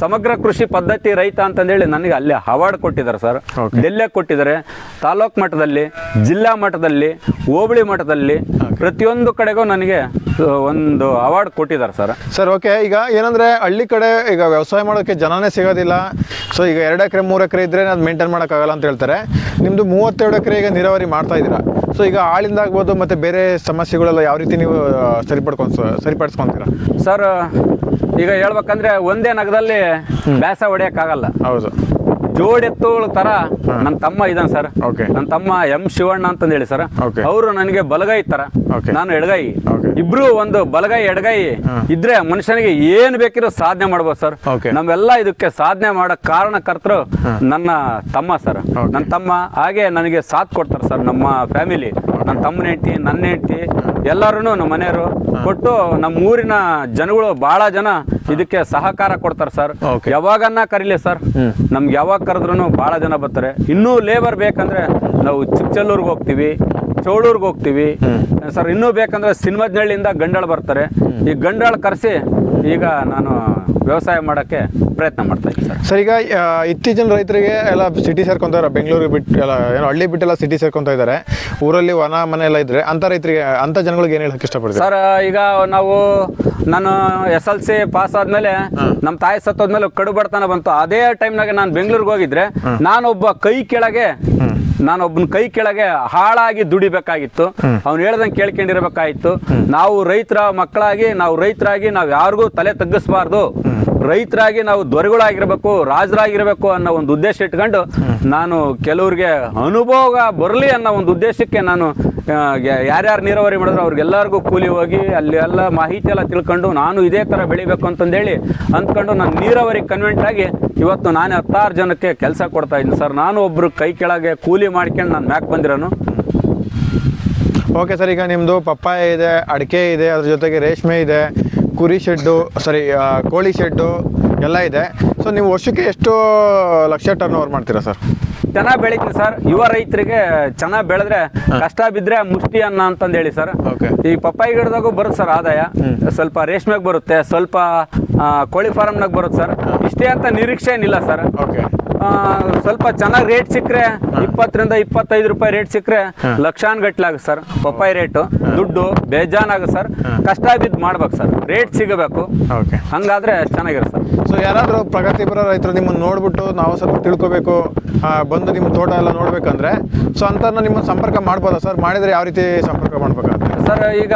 ಸಮಗ್ರ ಕೃಷಿ ಪದ್ಧತಿ ರೈತ ಅಂತಂದೇಳಿ ನನಗೆ ಅಲ್ಲಿ ಅವಾರ್ಡ್ ಕೊಟ್ಟಿದ್ದಾರೆ ಸರ್. ಡೆಲ್ಲೇ ಕೊಟ್ಟಿದ್ದಾರೆ. ತಾಲೂಕು ಮಟ್ಟದಲ್ಲಿ ಜಿಲ್ಲಾ ಮಟ್ಟದಲ್ಲಿ ಹೋಬಳಿ ಮಟ್ಟದಲ್ಲಿ ಪ್ರತಿಯೊಂದು ಕಡೆಗೂ ನನಗೆ ಒಂದು ಅವಾರ್ಡ್ ಕೊಟ್ಟಿದ್ದಾರೆ ಸರ್. ಸರ್ ಓಕೆ ಈಗ ಏನಂದ್ರೆ ಹಳ್ಳಿ ಕಡೆ ಈಗ ವ್ಯವಸಾಯ ಮಾಡೋಕ್ಕೆ ಜನನೇ ಸಿಗೋದಿಲ್ಲ. ಸೊ ಈಗ ಎರಡು ಎಕರೆ ಮೂರು ಎಕರೆ ಇದ್ರೆ ಅದು ಮೇಂಟೈನ್ ಮಾಡೋಕ್ಕಾಗಲ್ಲ ಅಂತ ಹೇಳ್ತಾರೆ. ನಿಮ್ಮದು ಮೂವತ್ತೆರಡು ಎಕರೆ ಈಗ ನೀರಾವರಿ ಮಾಡ್ತಾ ಇದ್ದೀರಾ. ಸೊ ಈಗ ಆಳಿಂದ ಆಗ್ಬೋದು ಮತ್ತು ಬೇರೆ ಸಮಸ್ಯೆಗಳೆಲ್ಲ ಯಾವ ರೀತಿ ನೀವು ಸರಿಪಡ್ಕೊಂಡು ಸರಿಪಡಿಸ್ಕೊಂತೀರಾ? ಸರ್ ಈಗ ಹೇಳ್ಬೇಕಂದ್ರೆ ಒಂದೇ ನಗದಲ್ಲಿ ಬ್ಯಾಸ ಹೊಡೆಯೋಕ್ಕಾಗಲ್ಲ. ಹೌದು. ಜೋಡಿ ಎತ್ತುಗಳ ತರ ನನ್ನ ತಮ್ಮ ಇದ್ದಾನೆ ಸರ್. ನನ್ನ ತಮ್ಮ ಎಂ ಶಿವಣ್ಣ ಅಂತ ಹೇಳಿ ಸರ್. ಅವರು ನನಗೆ ಬಲಗೈ ತರ ನಾನು ಎಡಗೈ. ಇಬ್ರು ಒಂದು ಬಲಗೈ ಎಡಗೈ ಇದ್ರೆ ಮನುಷ್ಯನಿಗೆ ಏನ್ ಬೇಕಿರೋ ಸಾಧನೆ ಮಾಡ್ಬೋದು ಸರ್. ನಮ್ಮೆಲ್ಲ ಇದಕ್ಕೆ ಸಾಧನೆ ಮಾಡೋ ಕಾರಣಕರ್ತರು ನನ್ನ ತಮ್ಮ ಸರ್. ನನ್ನ ತಮ್ಮ ಹಾಗೆ ನನಗೆ ಸಾಥ್ ಕೊಡ್ತಾರೆ ಸರ್ ನಮ್ಮ ಫ್ಯಾಮಿಲಿ. ನನ್ನ ತಮ್ಮನ ಹೆಂಡತಿ ನನ್ನ ಹೆಂಡತಿ ಎಲ್ಲರೂ ನಮ್ಮ ಮನೆಯವರು ಕೊಟ್ಟು ನಮ್ಮ ಊರಿನ ಜನಗಳು ಬಹಳ ಜನ ಇದಕ್ಕೆ ಸಹಕಾರ ಕೊಡ್ತಾರೆ ಸರ್. ಯಾವಾಗನ್ನ ಕರೀಲಿ ಸರ್. ನಮ್ಗೆ ಯಾವಾಗ ಕರೆದ್ರು ಬಹಳ ಜನ ಬರ್ತಾರೆ. ಇನ್ನೂ ಲೇಬರ್ ಬೇಕಂದ್ರೆ ನಾವು ಚಿಕ್ಕಚಲ್ಲೂರ್ಗೆ ಹೋಗ್ತೀವಿ ಚೌಳೂರ್ಗೆ ಹೋಗ್ತೀವಿ. ಸರ್ ಇನ್ನೂ ಬೇಕಂದ್ರೆ ಸಿನಿಮಾಜ್ನಳ್ಳಿಯಿಂದ ಗಂಡಾಳ ಬರ್ತಾರೆ. ಈ ಗಂಡಾಳ ಕರೆಸಿ ಈಗ ನಾನು ವ್ಯವಸಾಯ ಮಾಡೋಕ್ಕೆ ಪ್ರಯತ್ನ ಮಾಡ್ತಾ ಇದ್ದೀವಿ ಸರ್. ಸರ್ ಈಗ ಇತ್ತೀಚಿನ ರೈತರಿಗೆ ಎಲ್ಲ ಸಿಟಿ ಸೇರ್ಕೊಂತಾರೆ ಬೆಂಗಳೂರಿಗೆ ಬಿಟ್ಟು ಎಲ್ಲ ಏನೋ ಹಳ್ಳಿ ಬಿಟ್ಟೆಲ್ಲ ಸಿಟಿ ಸೇರ್ಕೊಂತ ಇದ್ದಾರೆ. ಊರಲ್ಲಿ ವನ ಮನೆ ಎಲ್ಲ ಇದ್ದರೆ ಅಂತ ರೈತರಿಗೆ ಅಂತ ಜನಗಳಿಗೆ ಏನು ಹೇಳಕ್ಕೆ ಇಷ್ಟಪಡ್ತೀವಿ ಸರ್ ಈಗ ನಾವು ನಾನು ಎಸ್ ಎಲ್ ಸಿ ಪಾಸ್ ಆದ್ಮೇಲೆ ನಮ್ಮ ತಾಯಿ ಸತ್ತೋದ್ಮೇಲೆ ಕಡು ಬಡತನ ಬಂತು. ಅದೇ ಟೈಮ್ನಾಗ ನಾನು ಬೆಂಗಳೂರಿಗೆ ಹೋಗಿದ್ರೆ ನಾನೊಬ್ಬ ಕೈ ಕೆಳಗೆ ನಾನೊಬ್ಬನ ಕೈ ಕೆಳಗೆ ಹಾಳಾಗಿ ದುಡಿಬೇಕಾಗಿತ್ತು. ಅವ್ನು ಹೇಳ್ದಂಗೆ ಕೇಳ್ಕೊಂಡಿರ್ಬೇಕಾಗಿತ್ತು. ನಾವು ರೈತರ ಮಕ್ಕಳಾಗಿ ನಾವು ರೈತರಾಗಿ ನಾವು ಯಾರಿಗೂ ತಲೆ ತಗ್ಗಿಸ್ಬಾರ್ದು. ರೈತರಾಗಿ ನಾವು ದೊರೆಗಳಾಗಿರ್ಬೇಕು ರಾಜರಾಗಿರ್ಬೇಕು ಅನ್ನೋ ಒಂದು ಉದ್ದೇಶ ಇಟ್ಕೊಂಡು ನಾನು ಕೆಲವ್ರಿಗೆ ಅನುಭವ ಬರಲಿ ಅನ್ನೋ ಒಂದು ಉದ್ದೇಶಕ್ಕೆ ನಾನು ಯಾರ್ಯಾರು ನೀರಾವರಿ ಮಾಡಿದ್ರು ಅವ್ರಿಗೆಲ್ಲರಿಗೂ ಕೂಲಿ ಹೋಗಿ ಅಲ್ಲಿ ಎಲ್ಲ ಮಾಹಿತಿ ಎಲ್ಲ ತಿಳ್ಕೊಂಡು ನಾನು ಇದೇ ಥರ ಬೆಳಿಬೇಕು ಅಂತಂದೇಳಿ ಅಂದ್ಕೊಂಡು ನಾನು ನೀರಾವರಿ ಕನ್ವೆಂಟ್ ಆಗಿ ಇವತ್ತು ನಾನೇ ಹತ್ತಾರು ಜನಕ್ಕೆ ಕೆಲಸ ಕೊಡ್ತಾ ಇದ್ದೀನಿ. ಸರ್, ನಾನು ಒಬ್ಬರು ಕೈ ಕೆಳಗೆ ಕೂಲಿ ಮಾಡ್ಕೊಂಡು ನಾನು ಮ್ಯಾಕ್ ಬಂದಿರೋನು. ಓಕೆ ಸರ್, ಈಗ ನಿಮ್ಮದು ಪಪ್ಪಾಯ ಇದೆ, ಅಡಿಕೆ ಇದೆ, ಅದ್ರ ಜೊತೆಗೆ ರೇಷ್ಮೆ ಇದೆ ಕುರಿ ಶೆಡ್ಡು ಸಾರಿ ಕೋಳಿ ಶೆಡ್ಡು ಎಲ್ಲ ಇದೆ. ಸೊ ನೀವು ವರ್ಷಕ್ಕೆ ಎಷ್ಟು ಲಕ್ಷ ಟರ್ನ್ ಓವರ್ ಮಾಡ್ತೀರಾ ಸರ್? ಚೆನ್ನಾಗಿ ಬೆಳಿತೀನಿ ಸರ್. ಯುವ ರೈತರಿಗೆ ಚೆನ್ನಾಗಿ ಬೆಳೆದ್ರೆ ಕಷ್ಟ ಬಿದ್ರೆ ಮುಷ್ಟಿ ಅನ್ನ ಅಂತಂದು ಹೇಳಿ ಸರ್. ಓಕೆ. ಈ ಪಪ್ಪಾಯಿ ಗಿಡದಾಗೂ ಬರುತ್ತೆ ಸರ್ ಆದಾಯ. ಸ್ವಲ್ಪ ರೇಷ್ಮೆಗೆ ಬರುತ್ತೆ ಸ್ವಲ್ಪ ಕೋಳಿ ಫಾರಮ್ನಾಗ ಬರುತ್ತೆ ಸರ್. ಇಷ್ಟೇ ಅಂತ ನಿರೀಕ್ಷೆ ಏನಿಲ್ಲ ಸರ್. ಓಕೆ. ಸ್ವಲ್ಪ ಚೆನ್ನಾಗಿ ರೇಟ್ ಸಿಕ್ಕರೆ ಇಪ್ಪತ್ತರಿಂದ ಇಪ್ಪತ್ತೈದು ರೂಪಾಯಿ ರೇಟ್ ಸಿಕ್ಕರೆ ಲಕ್ಷಾನ್ ಗಟ್ಲೆ ಆಗುತ್ತೆ ಸರ್. ಪಪ್ಪಾಯಿ ರೇಟು ದುಡ್ಡು ಬೇಜಾನ್ ಆಗುತ್ತೆ ಸರ್ ಕಷ್ಟ ಆಗಿದ್ದು ಮಾಡ್ಬೇಕು ಸರ್. ರೇಟ್ ಸಿಗಬೇಕು. ಓಕೆ. ಹಂಗಾದ್ರೆ ಚೆನ್ನಾಗಿರುತ್ತೆ ಸರ್. ಸೊ ಯಾರಾದರೂ ಪ್ರಗತಿಪರ ರೈತರು ನಿಮ್ಮನ್ನು ನೋಡ್ಬಿಟ್ಟು ನಾವು ಸ್ವಲ್ಪ ತಿಳ್ಕೊಬೇಕು ಆ, ಬಂದು ನಿಮ್ಮ ತೋಟ ಎಲ್ಲ ನೋಡ್ಬೇಕಂದ್ರೆ ಸೊ ಅಂತ ನಿಮ್ಮ ಸಂಪರ್ಕ ಮಾಡ್ಬೋದಾ ಸರ್? ಮಾಡಿದರೆ ಯಾವ ರೀತಿ ಸಂಪರ್ಕ ಮಾಡ್ಬೇಕಾಗುತ್ತೆ? ಸರ್ ಈಗ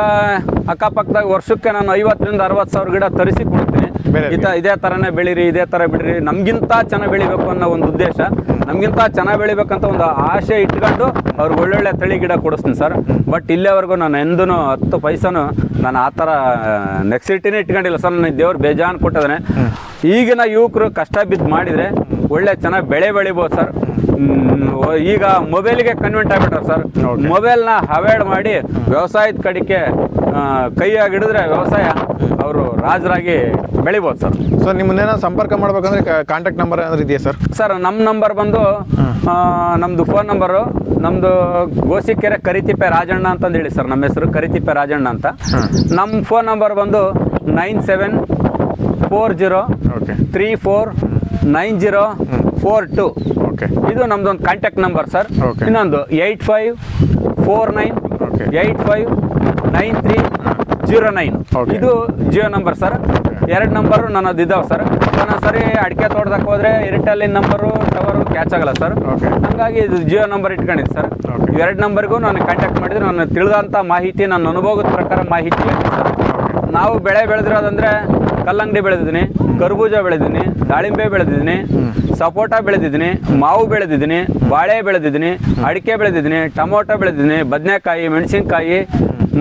ಅಕ್ಕಪಕ್ಕದಾಗ ವರ್ಷಕ್ಕೆ ನಾನು ಐವತ್ತರಿಂದ ಅರವತ್ತು ಸಾವಿರ ಗಿಡ ತರಿಸಿ ಕೊಡ್ತೀನಿ. ಈತ ಇದೇ ಥರನೇ ಬೆಳೀರಿ ಇದೇ ಥರ ಬಿಡ್ರಿ. ನಮ್ಗಿಂತ ಚೆನ್ನಾಗಿ ಬೆಳಿಬೇಕು ಅನ್ನೋ ಒಂದು ಉದ್ದೇಶ. ನಮ್ಗಿಂತ ಚೆನ್ನಾಗಿ ಬೆಳಿಬೇಕಂತ ಒಂದು ಆಸೆ ಇಟ್ಕೊಂಡು ಅವ್ರಿಗೆ ಒಳ್ಳೊಳ್ಳೆ ತಳಿ ಗಿಡ ಕೊಡಿಸ್ತೀನಿ ಸರ್. ಬಟ್ ಇಲ್ಲಿವರೆಗೂ ನಾನು ಎಂದೂ ಹತ್ತು ಪೈಸನು ನಾನು ಆ ಥರ ನೆಕ್ಸಿಟಿನೇ ಇಟ್ಕೊಂಡಿಲ್ಲ ಸರ್. ನನಗೆ ದೇವ್ರು ಬೇಜಾನ್ ಕೊಟ್ಟಿದ್ದಾನೆ ಈಗಿನ ಯುವಕರು ಕಷ್ಟ ಬಿದ್ದು ಮಾಡಿದರೆ ಒಳ್ಳೆ ಚೆನ್ನಾಗಿ ಬೆಳೆ ಬೆಳಿಬೋದು ಸರ್. ಈಗ ಮೊಬೈಲ್ಗೆ ಕನ್ವೆಂಟ್ ಆಗ್ಬಿಟ್ರೆ ಸರ್. ಮೊಬೈಲ್ನ ಅವಾಯ್ಡ್ ಮಾಡಿ ವ್ಯವಸಾಯದ ಕಡೆಗೆ ಕೈಯಾಗಿ ಹಿಡಿದ್ರೆ ವ್ಯವಸಾಯ ಅವರು ರಾಜರಾಗಿ ಬೆಳಿಬೋದು ಸರ್. ಸರ್ ನಿಮ್ಮನ್ನೇನೋ ಸಂಪರ್ಕ ಮಾಡ್ಬೇಕಂದ್ರೆ ಕಾಂಟ್ಯಾಕ್ಟ್ ನಂಬರ್ ಏನಾದ್ರು ಇದೆಯಾ ಸರ್? ಸರ್ ನಮ್ಮ ನಂಬರ್ ಬಂದು ನಮ್ಮದು ನಮ್ದು ಫೋನ್ ನಂಬರು ನಮ್ಮದು ಗೋಸಿಕೆರೆ ಕರಿತಿಪ್ಪೆ ರಾಜಣ್ಣ ಅಂತಂದು ಹೇಳಿ ಸರ್ ನಮ್ಮ ಹೆಸರು ಕರಿತಿಪ್ಪೆ ರಾಜಣ್ಣ ಅಂತ. ನಮ್ಮ ಫೋನ್ ನಂಬರ್ ಬಂದು nine seven four zero okay three four nine zero four two okay ಇದು ಒಂದು ಕಾಂಟ್ಯಾಕ್ಟ್ ನಂಬರ್ ಸರ್. Okay. ಇನ್ನೊಂದು eight five four nine Okay. Eight five nine zero nine. ಇದು ಜಿಯೋ ನಂಬರ್ ಸರ್. ಎರಡು ನಂಬರು ನನ್ನದು ಇದಾವೆ ಸರ್. ನಾನು ಸರಿ ಅಡಿಕೆ ತೋಟದಕ್ಕೆ ಹೋದ್ರೆ ಏರ್ಟೆಲ್ ನಂಬರು ಟವರು ಕ್ಯಾಚ್ ಆಗಲ್ಲ ಸರ್. ಹಾಗಾಗಿ ಇದು ಜಿಯೋ ನಂಬರ್ ಇಟ್ಕೊಂಡಿದ್ದೆ ಸರ್. ಎರಡು ನಂಬರ್ಗೂ ನಾನು ಕಾಂಟ್ಯಾಕ್ಟ್ ಮಾಡಿದ್ರೆ ನಾನು ತಿಳಿದಂಥ ಮಾಹಿತಿ ನನ್ನ ಅನುಭವದ ಪ್ರಕಾರ ಮಾಹಿತಿ ಸರ್. ನಾವು ಬೆಳೆ ಬೆಳೆದಿರೋದಂದ್ರೆ ಕಲ್ಲಂಗಡಿ ಬೆಳೆದಿದ್ದೀನಿ ಕರ್ಬೂಜ ಬೆಳೆದಿದ್ದೀನಿ ದಾಳಿಂಬೆ ಬೆಳೆದಿದ್ದೀನಿ ಸಪೋಟ ಬೆಳೆದಿದ್ದೀನಿ ಮಾವು ಬೆಳೆದಿದ್ದೀನಿ ಬಾಳೆ ಬೆಳೆದಿದ್ದೀನಿ ಅಡಿಕೆ ಬೆಳೆದಿದ್ದೀನಿ ಟೊಮೊಟೊ ಬೆಳೆದಿದ್ದೀನಿ ಬದನೆಕಾಯಿ ಮೆಣಸಿನ್ಕಾಯಿ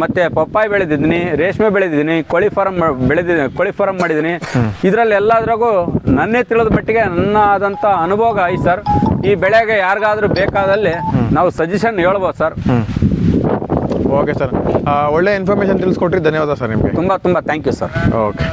ಮತ್ತೆ ಪಪ್ಪಾಯಿ ಬೆಳೆದಿದ್ದೀನಿ ರೇಷ್ಮೆ ಬೆಳೆದಿದ್ದೀನಿ ಕೋಳಿ ಫಾರಮ್ ಬೆಳೆದಿದ್ದೀನಿ ಕೋಳಿ ಫಾರಮ್ ಮಾಡಿದ್ದೀನಿ. ಇದರಲ್ಲಿ ಎಲ್ಲದ್ರಾಗೂ ನನ್ನೇ ತಿಳಿದ ಮಟ್ಟಿಗೆ ನನ್ನ ಆದಂಥ ಅನುಭವ ಐ ಸರ್. ಈ ಬೆಳೆಗೆ ಯಾರಿಗಾದರೂ ಬೇಕಾದಲ್ಲಿ ನಾವು ಸಜೆಷನ್ ಹೇಳ್ಬೋದು ಸರ್. Okay sir. ಒಳ್ಳೆ ಇನ್ಫಾರ್ಮೇಷನ್ ತಿಳಿಸ್ಕೊಟ್ರಿ. ಧನ್ಯವಾದ ಸರ್ ನಿಮಗೆ. ತುಂಬ ತುಂಬ ಥ್ಯಾಂಕ್ ಯು ಸರ್. ಓಕೆ.